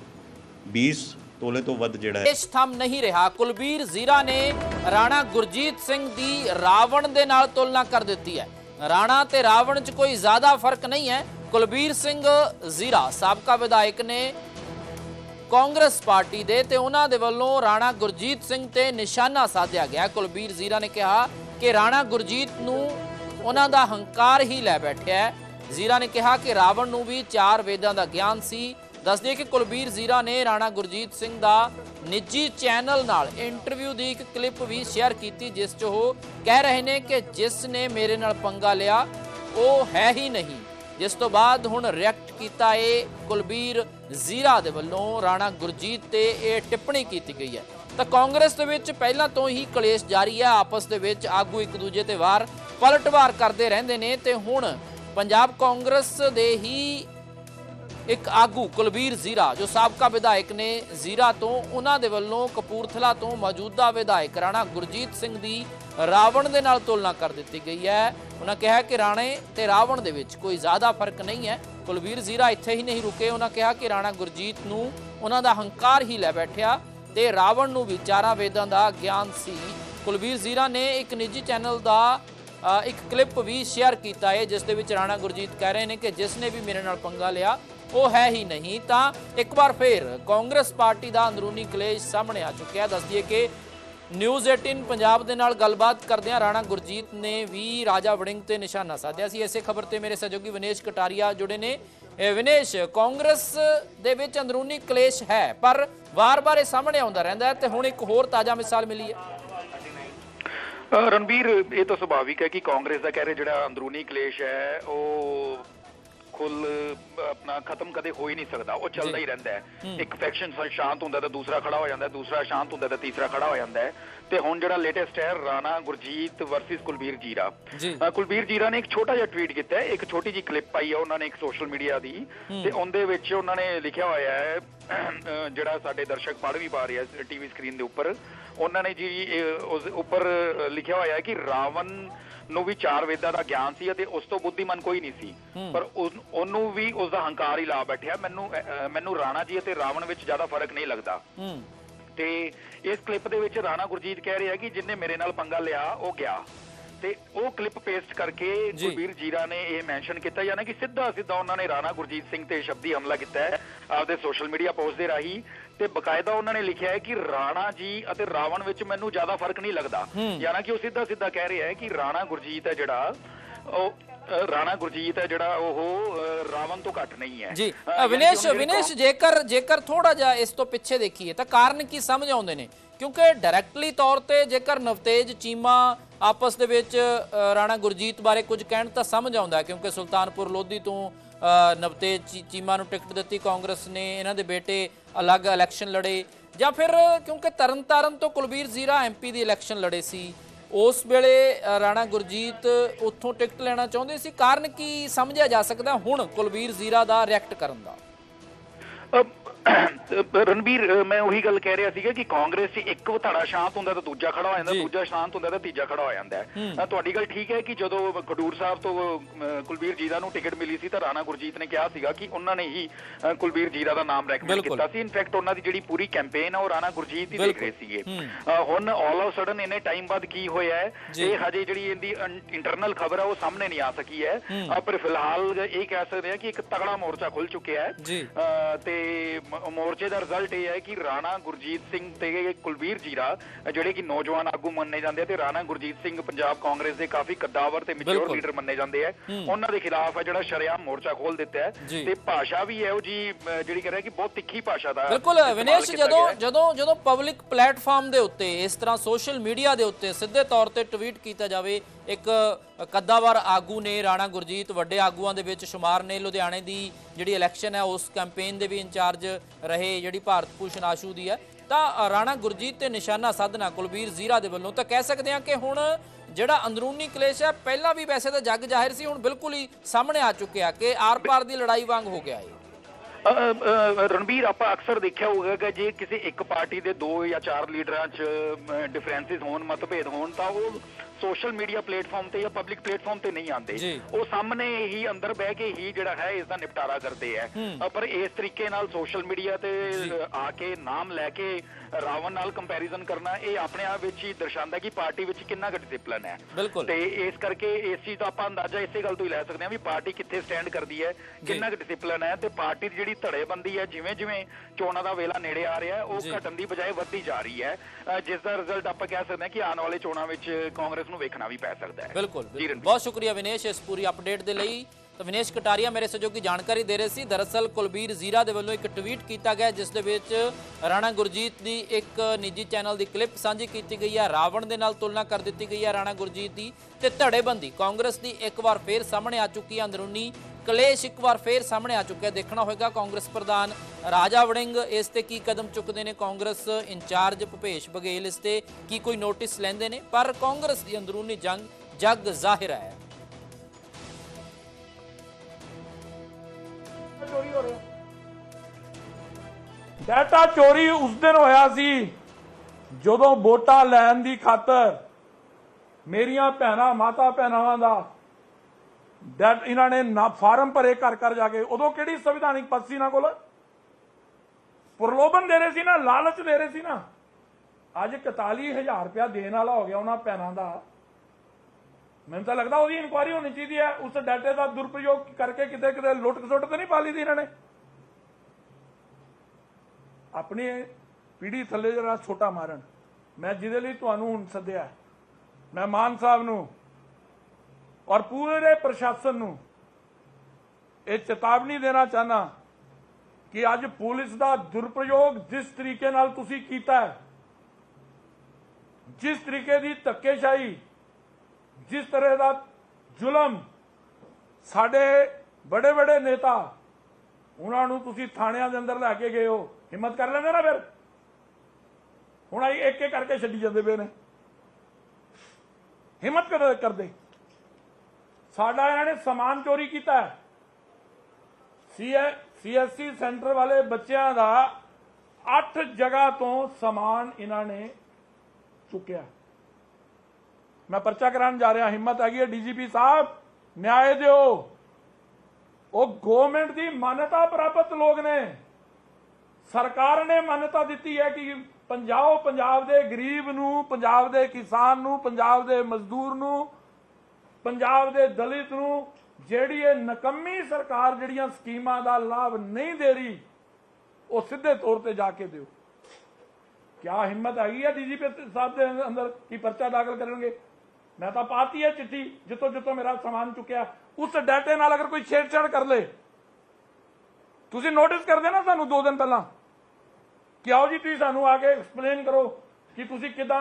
Speaker 10: 20 ਤੋਲੇ ਤੋਂ ਵੱਧ ਜਿਹੜਾ ਹੈ
Speaker 1: ਇਸ ਥੰਮ ਨਹੀਂ ਰਿਹਾ। ਕੁਲਬੀਰ ਜ਼ੀਰਾ ਨੇ ਰਾਣਾ ਗੁਰਜੀਤ ਸਿੰਘ ਦੀ ਰਾਵਣ ਦੇ ਨਾਲ ਤੁਲਨਾ ਕਰ ਦਿੱਤੀ ਹੈ। ਰਾਣਾ ਤੇ ਰਾਵਣ 'ਚ ਕੋਈ ਜ਼ਿਆਦਾ ਫ਼ਰਕ ਨਹੀਂ ਹੈ। ਕੁਲਬੀਰ ਸਿੰਘ ਜ਼ੀਰਾ ਸਾਬਕਾ ਵਿਧਾਇਕ ਨੇ ਕਾਂਗਰਸ ਪਾਰਟੀ ਦੇ ਤੇ ਉਹਨਾਂ ਦੇ ਵੱਲੋਂ ਰਾਣਾ ਗੁਰਜੀਤ ਸਿੰਘ ਤੇ ਨਿਸ਼ਾਨਾ ਸਾਧਿਆ ਗਿਆ। ਕੁਲਬੀਰ ਜ਼ੀਰਾ ਨੇ ਕਿਹਾ ਕਿ ਰਾਣਾ ਗੁਰਜੀਤ ਨੂੰ ਉਹਨਾਂ ਦਾ ਹੰਕਾਰ ਹੀ ਲੈ ਬੈਠਿਆ ਜ਼ੀਰਾ ਨੇ ਕਿਹਾ ਕਿ ਰਾਵਣ ਨੂੰ ਵੀ ਚਾਰ ਵੇਦਾਂ ਦਾ ਗਿਆਨ ਸੀ। ਦੱਸਦੇ ਕਿ ਕੁਲਬੀਰ ਜ਼ੀਰਾ ਨੇ ਰਾਣਾ ਗੁਰਜੀਤ ਸਿੰਘ ਦਾ ਨਿੱਜੀ ਚੈਨਲ ਨਾਲ ਇੰਟਰਵਿਊ ਦੀ ਇੱਕ ਕਲਿੱਪ ਵੀ ਸ਼ੇਅਰ ਕੀਤੀ, ਜਿਸ 'ਚ ਉਹ ਕਹਿ ਰਹੇ ਨੇ ਕਿ ਜਿਸ ਨੇ ਮੇਰੇ ਨਾਲ ਪੰਗਾ ਲਿਆ, ਉਹ ਹੈ ਹੀ ਨਹੀਂ। ਜਿਸ ਤੋਂ ਬਾਅਦ ਹੁਣ ਰਿਐਕਟ ਕੀਤਾ ਏ ਕੁਲਬੀਰ ਜ਼ੀਰਾ ਦੇ ਵੱਲੋਂ, ਰਾਣਾ ਗੁਰਜੀਤ ਤੇ ਇਹ ਟਿੱਪਣੀ ਕੀਤੀ ਗਈ ਹੈ। ਤਾਂ ਕਾਂਗਰਸ ਦੇ ਵਿੱਚ ਪਹਿਲਾਂ ਤੋਂ ਹੀ ਕਲੇਸ਼ ਜਾਰੀ ਹੈ ਆਪਸ ਦੇ ਵਿੱਚ ਆਗੂ ਇੱਕ ਦੂਜੇ ਤੇ ਵਾਰ ਪਲਟਵਾਰ ਕਰਦੇ ਰਹਿੰਦੇ ਨੇ ਤੇ ਹੁਣ ਪੰਜਾਬ ਕਾਂਗਰਸ ਦੇ ਹੀ ਇੱਕ ਆਗੂ ਕੁਲਬੀਰ ਜ਼ੀਰਾ, ਜੋ ਸਾਬਕਾ ਵਿਧਾਇਕ ਨੇ ਜ਼ੀਰਾ ਤੋਂ ਉਹਨਾਂ ਦੇ ਵੱਲੋਂ ਕਪੂਰਥਲਾ ਤੋਂ ਮੌਜੂਦਾ ਵਿਧਾਇਕ ਰਾਣਾ ਗੁਰਜੀਤ ਸਿੰਘ ਦੀ ਰਾਵਣ ਦੇ ਨਾਲ ਤੁਲਨਾ ਕਰ ਦਿੱਤੀ ਗਈ ਹੈ। ਉਹਨਾਂ ਕਿਹਾ ਕਿ ਰਾਣੇ ਤੇ ਰਾਵਣ ਦੇ ਵਿੱਚ ਕੋਈ ਜ਼ਿਆਦਾ ਫ਼ਰਕ ਨਹੀਂ ਹੈ। ਕੁਲਬੀਰ ਜ਼ੀਰਾ ਇੱਥੇ ਹੀ ਨਹੀਂ ਰੁਕੇ। ਉਹਨਾਂ ਕਿਹਾ ਕਿ ਰਾਣਾ ਗੁਰਜੀਤ ਨੂੰ ਉਹਨਾਂ ਦਾ ਹੰਕਾਰ ਹੀ ਲੈ ਬੈਠਿਆ ਤੇ ਰਾਵਣ ਨੂੰ ਵੀ ਚਾਰਾਂ ਵੇਦਾਂ ਦਾ ਗਿਆਨ ਸੀ। ਕੁਲਬੀਰ ਜ਼ੀਰਾ ਨੇ ਇੱਕ ਨਿੱਜੀ ਚੈਨਲ ਦਾ ਇੱਕ ਕਲਿੱਪ ਵੀ ਸ਼ੇਅਰ ਕੀਤਾ ਹੈ, ਜਿਸ ਦੇ ਵਿੱਚ ਰਾਣਾ ਗੁਰਜੀਤ ਕਹਿ ਰਹੇ ਨੇ ਕਿ ਜਿਸ ਨੇ ਵੀ ਮੇਰੇ ਨਾਲ ਪੰਗਾ ਲਿਆ ਉਹ ਹੈ ਹੀ ਨਹੀਂ ਤਾਂ ਇੱਕ ਵਾਰ ਫੇਰ ਕਾਂਗਰਸ ਪਾਰਟੀ ਦਾ ਅੰਦਰੂਨੀ ਕਲੇਸ਼ ਸਾਹਮਣੇ ਆ ਚੁੱਕਿਆ ਦੱਸ ਕਿ ਨਿਊਜ਼ 18 ਪੰਜਾਬ ਦੇ ਨਾਲ ਗੱਲਬਾਤ ਕਰਦਿਆਂ ਰਾਣਾ ਗੁਰਜੀਤ ਨੇ ਵੀ ਰਾਜਾ ਵੜਿੰਗ ਤੇ ਨਿਸ਼ਾਨਾ ਸਾਧਿਆ ਸੀ। ਇਸੇ ਖਬਰ ਤੇ ਮੇਰੇ ਸਹਿਯੋਗੀ ਵਿਨੇਸ਼ ਕਟਾਰੀਆ ਜੁੜੇ ਨੇ। ਵਿਨੇਸ਼ ਕਾਂਗਰਸ ਦੇ ਵਿੱਚ ਅੰਦਰੂਨੀ ਕਲੇਸ਼ ਹੈ ਪਰ ਵਾਰ-ਵਾਰ ਇਹ ਸਾਹਮਣੇ ਆਉਂਦਾ ਰਹਿੰਦਾ ਹੈ ਤੇ ਹੁਣ ਇੱਕ ਹੋਰ ਤਾਜ਼ਾ ਮਿਸਾਲ ਮਿਲੀ ਹੈ।
Speaker 11: ਅ, ਰਣਬੀਰ ਇਹ ਤਾਂ ਸੁਭਾਵਿਕ ਹੈ ਕਿ ਕਾਂਗਰਸ ਦਾ ਕਹਿ ਰਹੇ ਜਿਹੜਾ ਅੰਦਰੂਨੀ ਕਲੇਸ਼ ਹੈ ਉਹ ਖੁੱਲ ਆਪਣਾ ਖਤਮ ਕਦੇ ਹੋ ਹੀ ਨਹੀਂ ਸਕਦਾ। ਉਹ ਚੱਲਦਾ ਹੀ ਰਹਿੰਦਾ ਹੈ। ਇੱਕ ਫੈਕਸ਼ਨ ਸ਼ਾਂਤ ਹੁੰਦਾ ਤਾਂ ਦੂਸਰਾ ਖੜਾ ਹੋ ਜਾਂਦਾ ਹੈ, ਦੂਸਰਾ ਸ਼ਾਂਤ ਹੁੰਦਾ ਤਾਂ ਤੀਸਰਾ ਖੜਾ ਹੋ ਜਾਂਦਾ ਹੈ। ਤੇ ਹੁਣ ਜਿਹੜਾ ਲੇਟੈਸਟ ਹੈ ਰਾਣਾ ਗੁਰਜੀਤ ਵਰਸਸ ਕੁਲਬੀਰ ਜੀਰਾ।
Speaker 1: ਜੀ।
Speaker 11: ਕੁਲਬੀਰ ਜੀਰਾ ਨੇ ਇੱਕ ਛੋਟਾ ਜਿਹਾ ਟਵੀਟ ਕੀਤਾ ਹੈ ਇੱਕ ਛੋਟੀ ਜਿਹੀ ਕਲਿੱਪ ਪਾਈ ਹੈ ਉਹਨਾਂ ਨੇ ਇੱਕ ਸੋਸ਼ਲ ਮੀਡੀਆ ਦੀ। ਤੇ ਉਹਦੇ ਵਿੱਚ ਉਹਨਾਂ ਨੇ ਲਿਖਿਆ ਹੋਇਆ ਹੈ ਜਿਹੜਾ ਸਾਡੇ ਦਰਸ਼ਕ ਪੜ੍ਹ ਵੀ ਪਾ ਰਹੇ ਟੀਵੀ ਸਕਰੀਨ ਦੇ ਉੱਪਰ। ਉਹਨਾਂ ਨੇ ਜੀ ਉਸ ਉੱਪਰ ਲਿਖਿਆ ਹੋਇਆ ਹੈ ਕਿ ਰਾਵਣ ਨੂੰ ਵੀ ਚਾਰ ਵੇਦਾਂ ਦਾ ਗਿਆਨ ਸੀ ਅਤੇ ਉਸ ਤੋਂ ਬੁੱਧੀਮਾਨ ਕੋਈ ਨਹੀਂ ਸੀ। ਪਰ ਉਹਨੂੰ ਵੀ ਉਸ ਦਾ ਹੰਕਾਰ ਹੀ ਲਾ ਬੈਠਿਆ। ਮੈਨੂੰ ਮੈਨੂੰ ਰਾਣਾ ਜੀ ਅਤੇ ਰਾਵਣ ਵਿੱਚ ਜ਼ਿਆਦਾ ਫ਼ਰਕ ਨਹੀਂ ਲੱਗਦਾ।
Speaker 1: ਹੂੰ।
Speaker 11: ਤੇ ਇਸ ਕਲਿੱਪ ਦੇ ਵਿੱਚ ਰਾਣਾ ਗੁਰਜੀਤ ਕਹਿ ਰਿਹਾ ਕਿ ਜਿੰਨੇ ਮੇਰੇ ਨਾਲ ਪੰਗਾ ਲਿਆ ਉਹ ਗਿਆ। ਤੇ ਉਹ ਕਲਿੱਪ ਪੇਸਟ ਕਰਕੇ। ਗੁਰਬੀਰ ਜੀਰਾ ਨੇ ਇਹ ਮੈਂਸ਼ਨ ਕੀਤਾ ਯਾਨੀ ਕਿ ਸਿੱਧਾ ਸਿੱਧਾ ਉਹਨਾਂ ਨੇ ਰਾਣਾ ਗੁਰਜੀਤ ਸਿੰਘ ਤੇ ਸ਼ਬਦੀ ਹਮਲਾ ਕੀਤਾ ਹੈ। ਆਪਦੇ ਸੋਸ਼ਲ ਮੀਡੀਆ ਪੋਸਟ ਦੇ ਰਾਹੀਂ ਤੇ ਬਕਾਇਦਾ ਉਹਨਾਂ ਨੇ ਲਿਖਿਆ ਹੈ ਕਿ ਰਾਣਾ ਜੀ ਅਤੇ ਰਾਵਣ ਵਿੱਚ ਮੈਨੂੰ ਜ਼ਿਆਦਾ ਫ਼ਰਕ ਨਹੀਂ ਲੱਗਦਾ। ਯਾਨੀ ਕਿ ਉਹ ਸਿੱਧਾ ਸਿੱਧਾ ਕਹਿ ਰਿਹਾ ਹੈ ਕਿ ਰਾਣਾ ਗੁਰਜੀਤ ਹੈ ਜਿਹੜਾ ਉਹ ਰਾਣਾ ਗੁਰਜੀਤ ਹੈ ਜਿਹੜਾ ਉਹ ਰਾਵਣ ਤੋਂ ਘੱਟ ਨਹੀਂ ਹੈ।
Speaker 1: ਜੀ। ਵਿਨੇਸ਼ ਵਿਨੇਸ਼ ਜੇਕਰ ਜੇਕਰ ਥੋੜਾ ਜਿਹਾ ਇਸ ਤੋਂ ਪਿੱਛੇ ਦੇਖੀਏ ਤਾਂ ਕਾਰਨ ਕੀ ਸਮਝ ਆਉਂਦੇ ਨੇ? ਕਿਉਂਕਿ ਡਾਇਰੈਕਟਲੀ ਤੌਰ ਤੇ ਜੇਕਰ ਨਵਤੇਜ ਚੀਮਾ ਆਪਸ ਦੇ ਵਿੱਚ ਰਾਣਾ ਗੁਰਜੀਤ ਬਾਰੇ ਕੁਝ ਕਹਿਣ ਤਾਂ ਸਮਝ ਆਉਂਦਾ ਕਿਉਂਕਿ ਸੁਲਤਾਨਪੁਰ ਲੋਧੀ ਤੋਂ ਨਵਤੇਜ ਚੀਮਾ ਨੂੰ ਟਿਕਟ ਦਿੱਤੀ। ਕਾਂਗਰਸ ਨੇ ਇਹਨਾਂ ਦੇ ਬੇਟੇ ਅਲੱਗ ਇਲੈਕਸ਼ਨ ਲੜੇ। ਜਾਂ ਫਿਰ, ਕਿਉਂਕਿ ਤਰਨਤਾਰਨ ਤੋਂ ਕੁਲਬੀਰ ਜ਼ੀਰਾ ਐਮਪੀ ਦੀ ਇਲੈਕਸ਼ਨ ਲੜੇ ਸੀ। ਉਸ ਵੇਲੇ ਰਾਣਾ ਗੁਰਜੀਤ ਉੱਥੋਂ ਟਿਕਟ ਲੈਣਾ ਚਾਹੁੰਦੇ ਸੀ। ਕਾਰਨ ਕੀ ਸਮਝਿਆ ਜਾ ਸਕਦਾ ਹੁਣ ਕੁਲਬੀਰ ਜ਼ੀਰਾ ਦਾ ਰਿਐਕਟ ਕਰਨ ਦਾ?
Speaker 11: ਰਣਬੀਰ ਮੈਂ ਉਹੀ ਗੱਲ ਕਹਿ ਰਿਹਾ ਸੀਗਾ ਕਿ ਕਾਂਗਰਸ 'ਚ ਇੱਕ ਧੜਾ ਸ਼ਾਂਤ ਹੁੰਦਾ ਤਾਂ ਦੂਜਾ ਖੜਾ ਹੋ ਜਾਂਦਾ। ਦੂਜਾ ਸ਼ਾਂਤ ਹੁੰਦਾ ਤਾਂ ਤੀਜਾ ਖੜਾ ਹੋ ਜਾਂਦਾ ਹੈ। ਤੁਹਾਡੀ ਗੱਲ ਠੀਕ ਹੈ ਕਿ ਜਦੋਂ ਖਡੂਰ ਸਾਹਿਬ ਤੋਂ ਕੁਲਬੀਰ ਜੀਰਾ ਨੂੰ ਟਿਕਟ ਮਿਲੀ ਸੀ ਤਾਂ ਰਾਣਾ ਗੁਰਜੀਤ ਨੇ ਕਿਹਾ ਸੀਗਾ ਕਿ ਉਹਨਾਂ ਨੇ ਹੀ ਕੁਲਬੀਰ ਜੀਰਾ ਦਾ ਨਾਮ ਰეკਮੈਂਡ। ਕੀਤਾ ਸੀ। ਇਨਫੈਕਟ ਉਹਨਾਂ ਦੀ ਜਿਹੜੀ ਪੂਰੀ ਕੈਂਪੇਨ ਹੈ ਉਹ ਰਾਣਾ ਗੁਰਜੀਤ ਹੀ ਦੇਖ। ਰਹੇ ਸੀਗੇ। ਹੁਣ ਆਲ ਆਫ ਸਡਨ ਇਹਨੇ ਟਾਈਮ ਬਾਅਦ ਕੀ ਹੋਇਆ ਹੈ। ਇਹ ਹਜੇ ਜਿਹੜੀ ਇਹਦੀ ਇੰਟਰਨਲ ਖਬਰ ਹੈ ਉਹ ਸਾਹਮਣੇ ਨਹੀਂ ਆ ਸਕੀ ਹੈ। ਪਰ ਫਿਲਹਾਲ ਇਹ ਕਹਿ ਸਕਦੇ ਹਾਂ ਕਿ ਇੱਕ ਤਗੜਾ ਮੋਰਚਾ ਖੁੱਲ ਚੁੱਕਿਆ ਹੈ। ਤੇ ਮੋਰਚੇ ਦਾ ਰਿਜ਼ਲਟ ਇਹ ਹੈ ਕਿ ਰਾਣਾ ਗੁਰਜੀਤ ਸਿੰਘ ਤੇ ਕੁਲਬੀਰ ਜੀਰਾ ਜਿਹੜੇ ਕਿ ਨੌਜਵਾਨ ਆਗੂ ਮੰਨੇ ਜਾਂਦੇ ਆ ਤੇ ਰਾਣਾ ਗੁਰਜੀਤ ਸਿੰਘ ਪੰਜਾਬ ਕਾਂਗਰਸ ਦੇ ਕਾਫੀ ਕਦਾਵਰ ਤੇ ਮੈਚੁਰ। ਲੀਡਰ ਮੰਨੇ ਜਾਂਦੇ ਆ ਉਹਨਾਂ ਦੇ ਖਿਲਾਫ ਹੈ ਜਿਹੜਾ ਸ਼ਰੇਆਮ ਮੋਰਚਾ ਖੋਲ ਦਿੱਤਾ
Speaker 1: ਜੀ।
Speaker 11: ਹੈ ਤੇ ਭਾਸ਼ਾ ਵੀ ਇਹੋ ਜੀ ਅ, ਜਿਹੜੀ ਕਹਿ ਰਿਹਾ ਕਿ ਬਹੁਤ ਤਿੱਖੀ ਭਾਸ਼ਾ ਦਾ
Speaker 1: ਬਿਲਕੁਲ ਵਿਨੇਸ਼ ਜਦੋਂ
Speaker 11: ਹੈ।
Speaker 1: ਜਦੋਂ ਜਦੋਂ ਪਬਲਿਕ ਪਲੇਟਫਾਰਮ ਦੇ ਉੱਤੇ ਇਸ ਤਰ੍ਹਾਂ ਸੋਸ਼ਲ ਮੀਡੀਆ ਦੇ ਉੱਤੇ ਸਿੱਧੇ ਤੌਰ ਤੇ ਟਵੀਟ ਕੀਤਾ ਜਾਵੇ ਇੱਕ ਕੱਦਾਵਰ ਆਗੂ ਨੇ ਰਾਣਾ ਗੁਰਜੀਤ, ਵੱਡੇ ਆਗੂਆਂ ਦੇ ਵਿੱਚ ਸ਼ੁਮਾਰ ਨੇ। ਲੁਧਿਆਣੇ ਦੀ ਜਿਹੜੀ ਇਲੈਕਸ਼ਨ ਹੈ, ਉਸ ਕੈਂਪੇਨ ਦੇ ਵੀ ਇੰਚਾਰਜ ਰਹੇ ਜਿਹੜੀ ਭਾਰਤ ਭੂਸ਼ਣ ਆਸ਼ੂ ਦੀ ਹੈ। ਤਾਂ ਰਾਣਾ ਗੁਰਜੀਤ ਤੇ ਨਿਸ਼ਾਨਾ ਸਾਧਨਾ ਕੁਲਬੀਰ ਜ਼ੀਰਾ ਦੇ ਵੱਲੋਂ ਤਾਂ ਕਹਿ ਸਕਦੇ ਹਾਂ ਕਿ ਹੁਣ ਜਿਹੜਾ ਅੰਦਰੂਨੀ ਕਲੇਸ਼ ਹੈ, ਪਹਿਲਾਂ ਵੀ ਵੈਸੇ ਤਾਂ ਜੱਗ ਜ਼ਾਹਿਰ ਸੀ, ਹੁਣ ਬਿਲਕੁਲ ਹੀ ਸਾਹਮਣੇ ਆ ਚੁੱਕਿਆ ਕਿ ਆਰ-ਪਾਰ ਦੀ ਲੜਾਈ ਵਾਂਗ ਹੋ ਗਿਆ ਹੈ
Speaker 11: ਰਣਬੀਰ, ਆਪਾਂ ਅਕਸਰ ਦੇਖਿਆ ਹੋਊਗਾ ਕਿ ਜੇ ਕਿਸੇ ਇੱਕ ਪਾਰਟੀ ਦੇ ਦੋ ਜਾਂ ਚਾਰ ਲੀਡਰਾਂ 'ਚ ਡਿਫਰੈਂਸਿਸ ਹੋਣ, ਮਤਭੇਦ ਹੋਣ, ਤਾਂ ਉਹ ਸੋਸ਼ਲ ਮੀਡੀਆ ਪਲੇਟਫਾਰਮ ਤੇ ਜਾਂ ਪਬਲਿਕ ਪਲੇਟਫਾਰਮ ਤੇ ਨਹੀਂ ਆਉਂਦੇ। ਉਹ ਸਾਹਮਣੇ ਹੀ ਅੰਦਰ ਬਹਿ ਕੇ ਹੀ ਜਿਹੜਾ ਹੈ ਇਸ ਦਾ ਨਿਪਟਾਰਾ ਕਰਦੇ ਆ। ਪਰ ਇਸ ਤਰੀਕੇ ਨਾਲ ਸੋਸ਼ਲ ਮੀਡੀਆ ਤੇ ਆ ਕੇ ਨਾਮ ਲੈ ਕੇ ਰਾਵਣ ਨਾਲ ਕੰਪੈਰੀਜ਼ਨ ਕਰਨਾ ਇਹ ਆਪਣੇ ਆਪ ਵਿੱਚ ਹੀ ਦਰਸਾਉਂਦਾ ਕਿ ਪਾਰਟੀ ਵਿੱਚ ਕਿੰਨਾ ਕੁ ਡਿਸਪਲਿਨ ਹੈ। ਤੇ ਇਸ ਕਰਕੇ ਇਸ ਚੀਜ਼ ਦਾ ਆਪਾਂ ਅੰਦਾਜ਼ਾ ਇਸੇ ਗੱਲ ਤੋਂ ਹੀ ਲੈ ਸਕਦੇ ਹਾਂ ਵੀ ਪਾਰਟੀ ਕਿੱਥੇ ਸਟੈਂਡ ਕਰਦੀ ਹੈ ਕਿੰਨਾ ਕੁ ਡਿਸਪਲਿਨ ਹੈ ਤੇ ਪਾਰਟੀ ਦੀ ਜਿਹੜੀ ਧੜੇਬੰਦੀ ਹੈ ਜਿਵੇਂ ਜਿਵੇਂ ਚੋਣਾਂ ਦਾ ਵੇਲਾ ਨੇੜੇ ਆ ਰਿਹਾ ਹੈ ਉਹ। ਘਟਣ ਦੀ ਬਜਾਏ ਵੱਧਦੀ ਜਾ ਰਹੀ ਹੈ। ਜਿਸ ਦਾ ਰਿਜ਼ਲਟ ਆਪਾਂ ਕਹਿ ਸਕਦੇ ਹਾਂ ਕਿ ਆਉਣ ਵਾਲੇ ਚੋਣਾਂ ਵਿੱਚ ਕਾਂਗਰਸ ਨੂੰ ਵੇਖਣਾ ਵੀ ਪੈ ਸਕਦਾ ਹੈ।
Speaker 1: ਬਿਲਕੁਲ। ਬਹੁਤ ਸ਼ੁਕਰੀਆ ਵਿਨੇਸ਼ ਇਸ ਪੂਰੀ ਅਪਡੇਟ ਦੇ ਲਈ। ਤਾਂ ਵਿਨੇਸ਼ ਕਟਾਰੀਆ ਮੇਰੇ ਸਹਿਯੋਗੀ ਜਾਣਕਾਰੀ ਦੇ ਰਹੇ ਸੀ। ਦਰਅਸਲ ਕੁਲਬੀਰ ਜ਼ੀਰਾ ਦੇ ਵੱਲੋਂ ਇੱਕ ਟਵੀਟ ਕੀਤਾ ਗਿਆ ਜਿਸ ਦੇ ਵਿੱਚ ਰਾਣਾ ਗੁਰਜੀਤ ਦੀ ਇੱਕ ਨਿੱਜੀ ਚੈਨਲ ਦੀ ਕਲਿੱਪ ਸਾਂਝੀ ਕੀਤੀ ਗਈ ਹੈ ਰਾਵਣ ਦੇ ਨਾਲ ਤੁਲਨਾ ਕਰ ਦਿੱਤੀ ਗਈ ਹੈ ਰਾਣਾ ਗੁਰਜੀਤ ਦੀ। ਤੇ ਧੜੇਬੰਦੀ ਕਾਂਗਰਸ ਦੀ ਇੱਕ ਵਾਰ ਫੇਰ ਸਾਹਮਣੇ ਆ ਚੁੱਕੀ ਹੈ ਅੰਦਰੂਨੀ ਕਲੇਸ਼ ਇੱਕ ਵਾਰ ਫੇਰ ਸਾਹਮਣੇ ਆ ਚੁੱਕਿਆ ਦੇਖਣਾ ਹੋਏਗਾ ਕਾਂਗਰਸ ਪ੍ਰਧਾਨ ਰਾਜਾ ਵੜਿੰਗ, ਇਸ ਤੇ ਕੀ ਕਦਮ ਚੁੱਕਦੇ ਨੇ ਕਾਂਗਰਸ ਇੰਚਾਰਜ ਭੁਪੇਸ਼ ਬਘੇਲ, ਇਸ ਤੇ ਕੀ ਕੋਈ ਨੋਟਿਸ ਲੈਂਦੇ ਨੇ? ਪਰ ਕਾਂਗਰਸ ਦੀ ਅੰਦਰੂਨੀ ਜੰਗ, ਜਗ ਜ਼ਾਹਿਰ ਹੈ।
Speaker 12: ਡਾਟਾ ਚੋਰੀ ਉਸ ਦਿਨ ਹੋਇਆ ਸੀ ਜਦੋਂ ਵੋਟਾਂ ਲੈਣ ਦੀ ਖਾਤਰ ਮੇਰੀਆਂ ਭੈਣਾਂ ਮਾਤਾ ਭੈਣਾਂ ਦਾ ਡੈਟ ਇਹਨਾਂ ਨੇ ਨਾ ਫਾਰਮ ਭਰੇ ਘਰ ਘਰ ਜਾ ਕੇ, ਉਦੋਂ ਕਿਹੜੀ ਸੰਵਿਧਾਨਿਕ ਪਦ ਸੀ ਇਹਨਾਂ ਕੋਲ? ਪ੍ਰਲੋਭਨ ਦੇ ਰਹੇ ਸੀ ਨਾ, ਲਾਲਚ ਦੇ ਰਹੇ ਸੀ ਨਾ। ਅੱਜ 41000 ਰੁਪਇਆ ਦੇਣ ਵਾਲਾ ਹੋ ਗਿਆ ਉਹਨਾਂ ਭੈਣਾਂ ਦਾ। ਮੈਨੂੰ ਤਾਂ ਲੱਗਦਾ ਉਹਦੀ ਇਨਕੁਆਇਰੀ ਹੋਣੀ ਚਾਹੀਦੀ ਹੈ, ਉਸ ਡਾਟੇ ਦਾ ਦੁਰਪਯੋਗ ਕਰਕੇ ਕਿਤੇ ਕਿਤੇ ਲੁੱਟ ਖਸੁੱਟ ਤਾਂ ਨਹੀਂ ਪਾ ਲਈ ਦੀ ਇਹਨਾਂ ਨੇ। ਆਪਣੀ ਪੀੜੀ ਥੱਲੇ ਜਰਾ ਛੋਟਾ ਮਾਰਨ। ਮੈਂ ਜਿਹਦੇ ਲਈ ਤੁਹਾਨੂੰ ਹੁਣ ਸੱਦਿਆ ਮੈਂ ਮਾਨ ਸਾਹਿਬ ਨੂੰ ਔਰ ਪੂਰੇ ਪ੍ਰਸ਼ਾਸਨ ਨੂੰ ਇਹ ਚੇਤਾਵਨੀ ਦੇਣਾ ਚਾਹਨਾ ਕਿ ਅੱਜ ਪੁਲਿਸ ਦਾ ਦੁਰਪਯੋਗ ਜਿਸ ਤਰੀਕੇ ਨਾਲ ਤੁਸੀਂ ਕੀਤਾ ਹੈ, ਜਿਸ ਤਰੀਕੇ ਦੀ ਧੱਕੇਸ਼ਾਹੀ, ਜਿਸ ਤਰ੍ਹਾਂ ਦਾ ਜ਼ੁਲਮ ਸਾਡੇ ਬੜੇ ਬੜੇ ਨੇਤਾ, ਉਹਨਾਂ ਨੂੰ ਤੁਸੀਂ ਥਾਣਿਆਂ ਦੇ ਅੰਦਰ ਲੈ ਕੇ ਗਏ ਹੋ। ਹਿੰਮਤ ਕਰ ਲੈਂਦੇ ਨਾ ਫਿਰ? ਹੁਣ ਆਈ ਇੱਕ ਇੱਕ ਕਰਕੇ ਛੱਡੀ ਜਾਂਦੇ ਪਏ ਨੇ। ਹਿੰਮਤ ਕਰ ਕਰਦੇ? ਸਾਡਾ ਇਹਨਾਂ ਨੇ ਸਮਾਨ ਚੋਰੀ ਕੀਤਾ ਹੈ। ਸੀਏ ਸੀਐਸਸੀ ਸੈਂਟਰ ਵਾਲੇ ਬੱਚਿਆਂ ਦਾ 8 ਜਗ੍ਹਾ ਤੋਂ ਸਮਾਨ ਇਹਨਾਂ ਨੇ ਚੁੱਕਿਆ। ਮੈਂ ਪਰਚਾ ਕਰਾਉਣ ਜਾ ਰਿਹਾ, ਹਿੰਮਤ ਹੈਗੀ ਹੈ ਡੀਜੀਪੀ ਸਾਹਿਬ, ਨਿਆਂ ਦਿਓ। ਉਹ ਗਵਰਨਮੈਂਟ ਦੀ ਮਾਨਤਾ ਪ੍ਰਾਪਤ ਲੋਕ ਨੇ। ਸਰਕਾਰ ਨੇ ਮਾਨਤਾ ਦਿੱਤੀ ਹੈ ਕਿ ਪੰਜਾਬ ਪੰਜਾਬ ਦੇ ਗਰੀਬ ਨੂੰ, ਪੰਜਾਬ ਦੇ ਕਿਸਾਨ ਨੂੰ, ਪੰਜਾਬ ਦੇ ਮਜ਼ਦੂਰ ਨੂੰ ਪੰਜਾਬ ਦੇ ਦਲਿਤ ਨੂੰ ਜਿਹੜੀ ਇਹ ਨਕੰਮੀ ਸਰਕਾਰ ਜਿਹੜੀਆਂ ਸਕੀਮਾਂ ਦਾ ਲਾਭ ਨਹੀਂ ਦੇ ਰਹੀ, ਉਹ ਸਿੱਧੇ ਤੌਰ ਤੇ ਜਾ ਕੇ ਦਿਓ। ਕਿਆ ਹਿੰਮਤ ਹੈਗੀ ਹੈ ਡੀਜੀਪੀ ਸਾਹਿਬ ਦੇ ਅੰਦਰ ਕੀ ਪਰਚਾ ਦਾਖਲ ਕਰਨਗੇ? ਮੈਂ ਤਾਂ ਪਾਤੀ ਹੈ ਚਿੱਠੀ ਜਿੱਤੋਂ ਜਿੱਤੋਂ ਮੇਰਾ ਸਮਾਨ ਚੁੱਕਿਆ। ਉਸ ਡਾਟੇ ਨਾਲ ਅਗਰ ਕੋਈ ਛੇੜਛਾੜ ਕਰ ਲੇ, ਤੁਸੀਂ ਨੋਟਿਸ ਕਰਦੇ ਨਾ ਸਾਨੂੰ ਦੋ ਦਿਨ ਪਹਿਲਾਂ। ਕਿ ਆਓ ਜੀ ਤੁਸੀਂ ਸਾਨੂੰ ਆ ਕੇ ਐਕਸਪਲੇਨ ਕਰੋ ਕਿ ਤੁਸੀਂ ਕਿਦਾਂ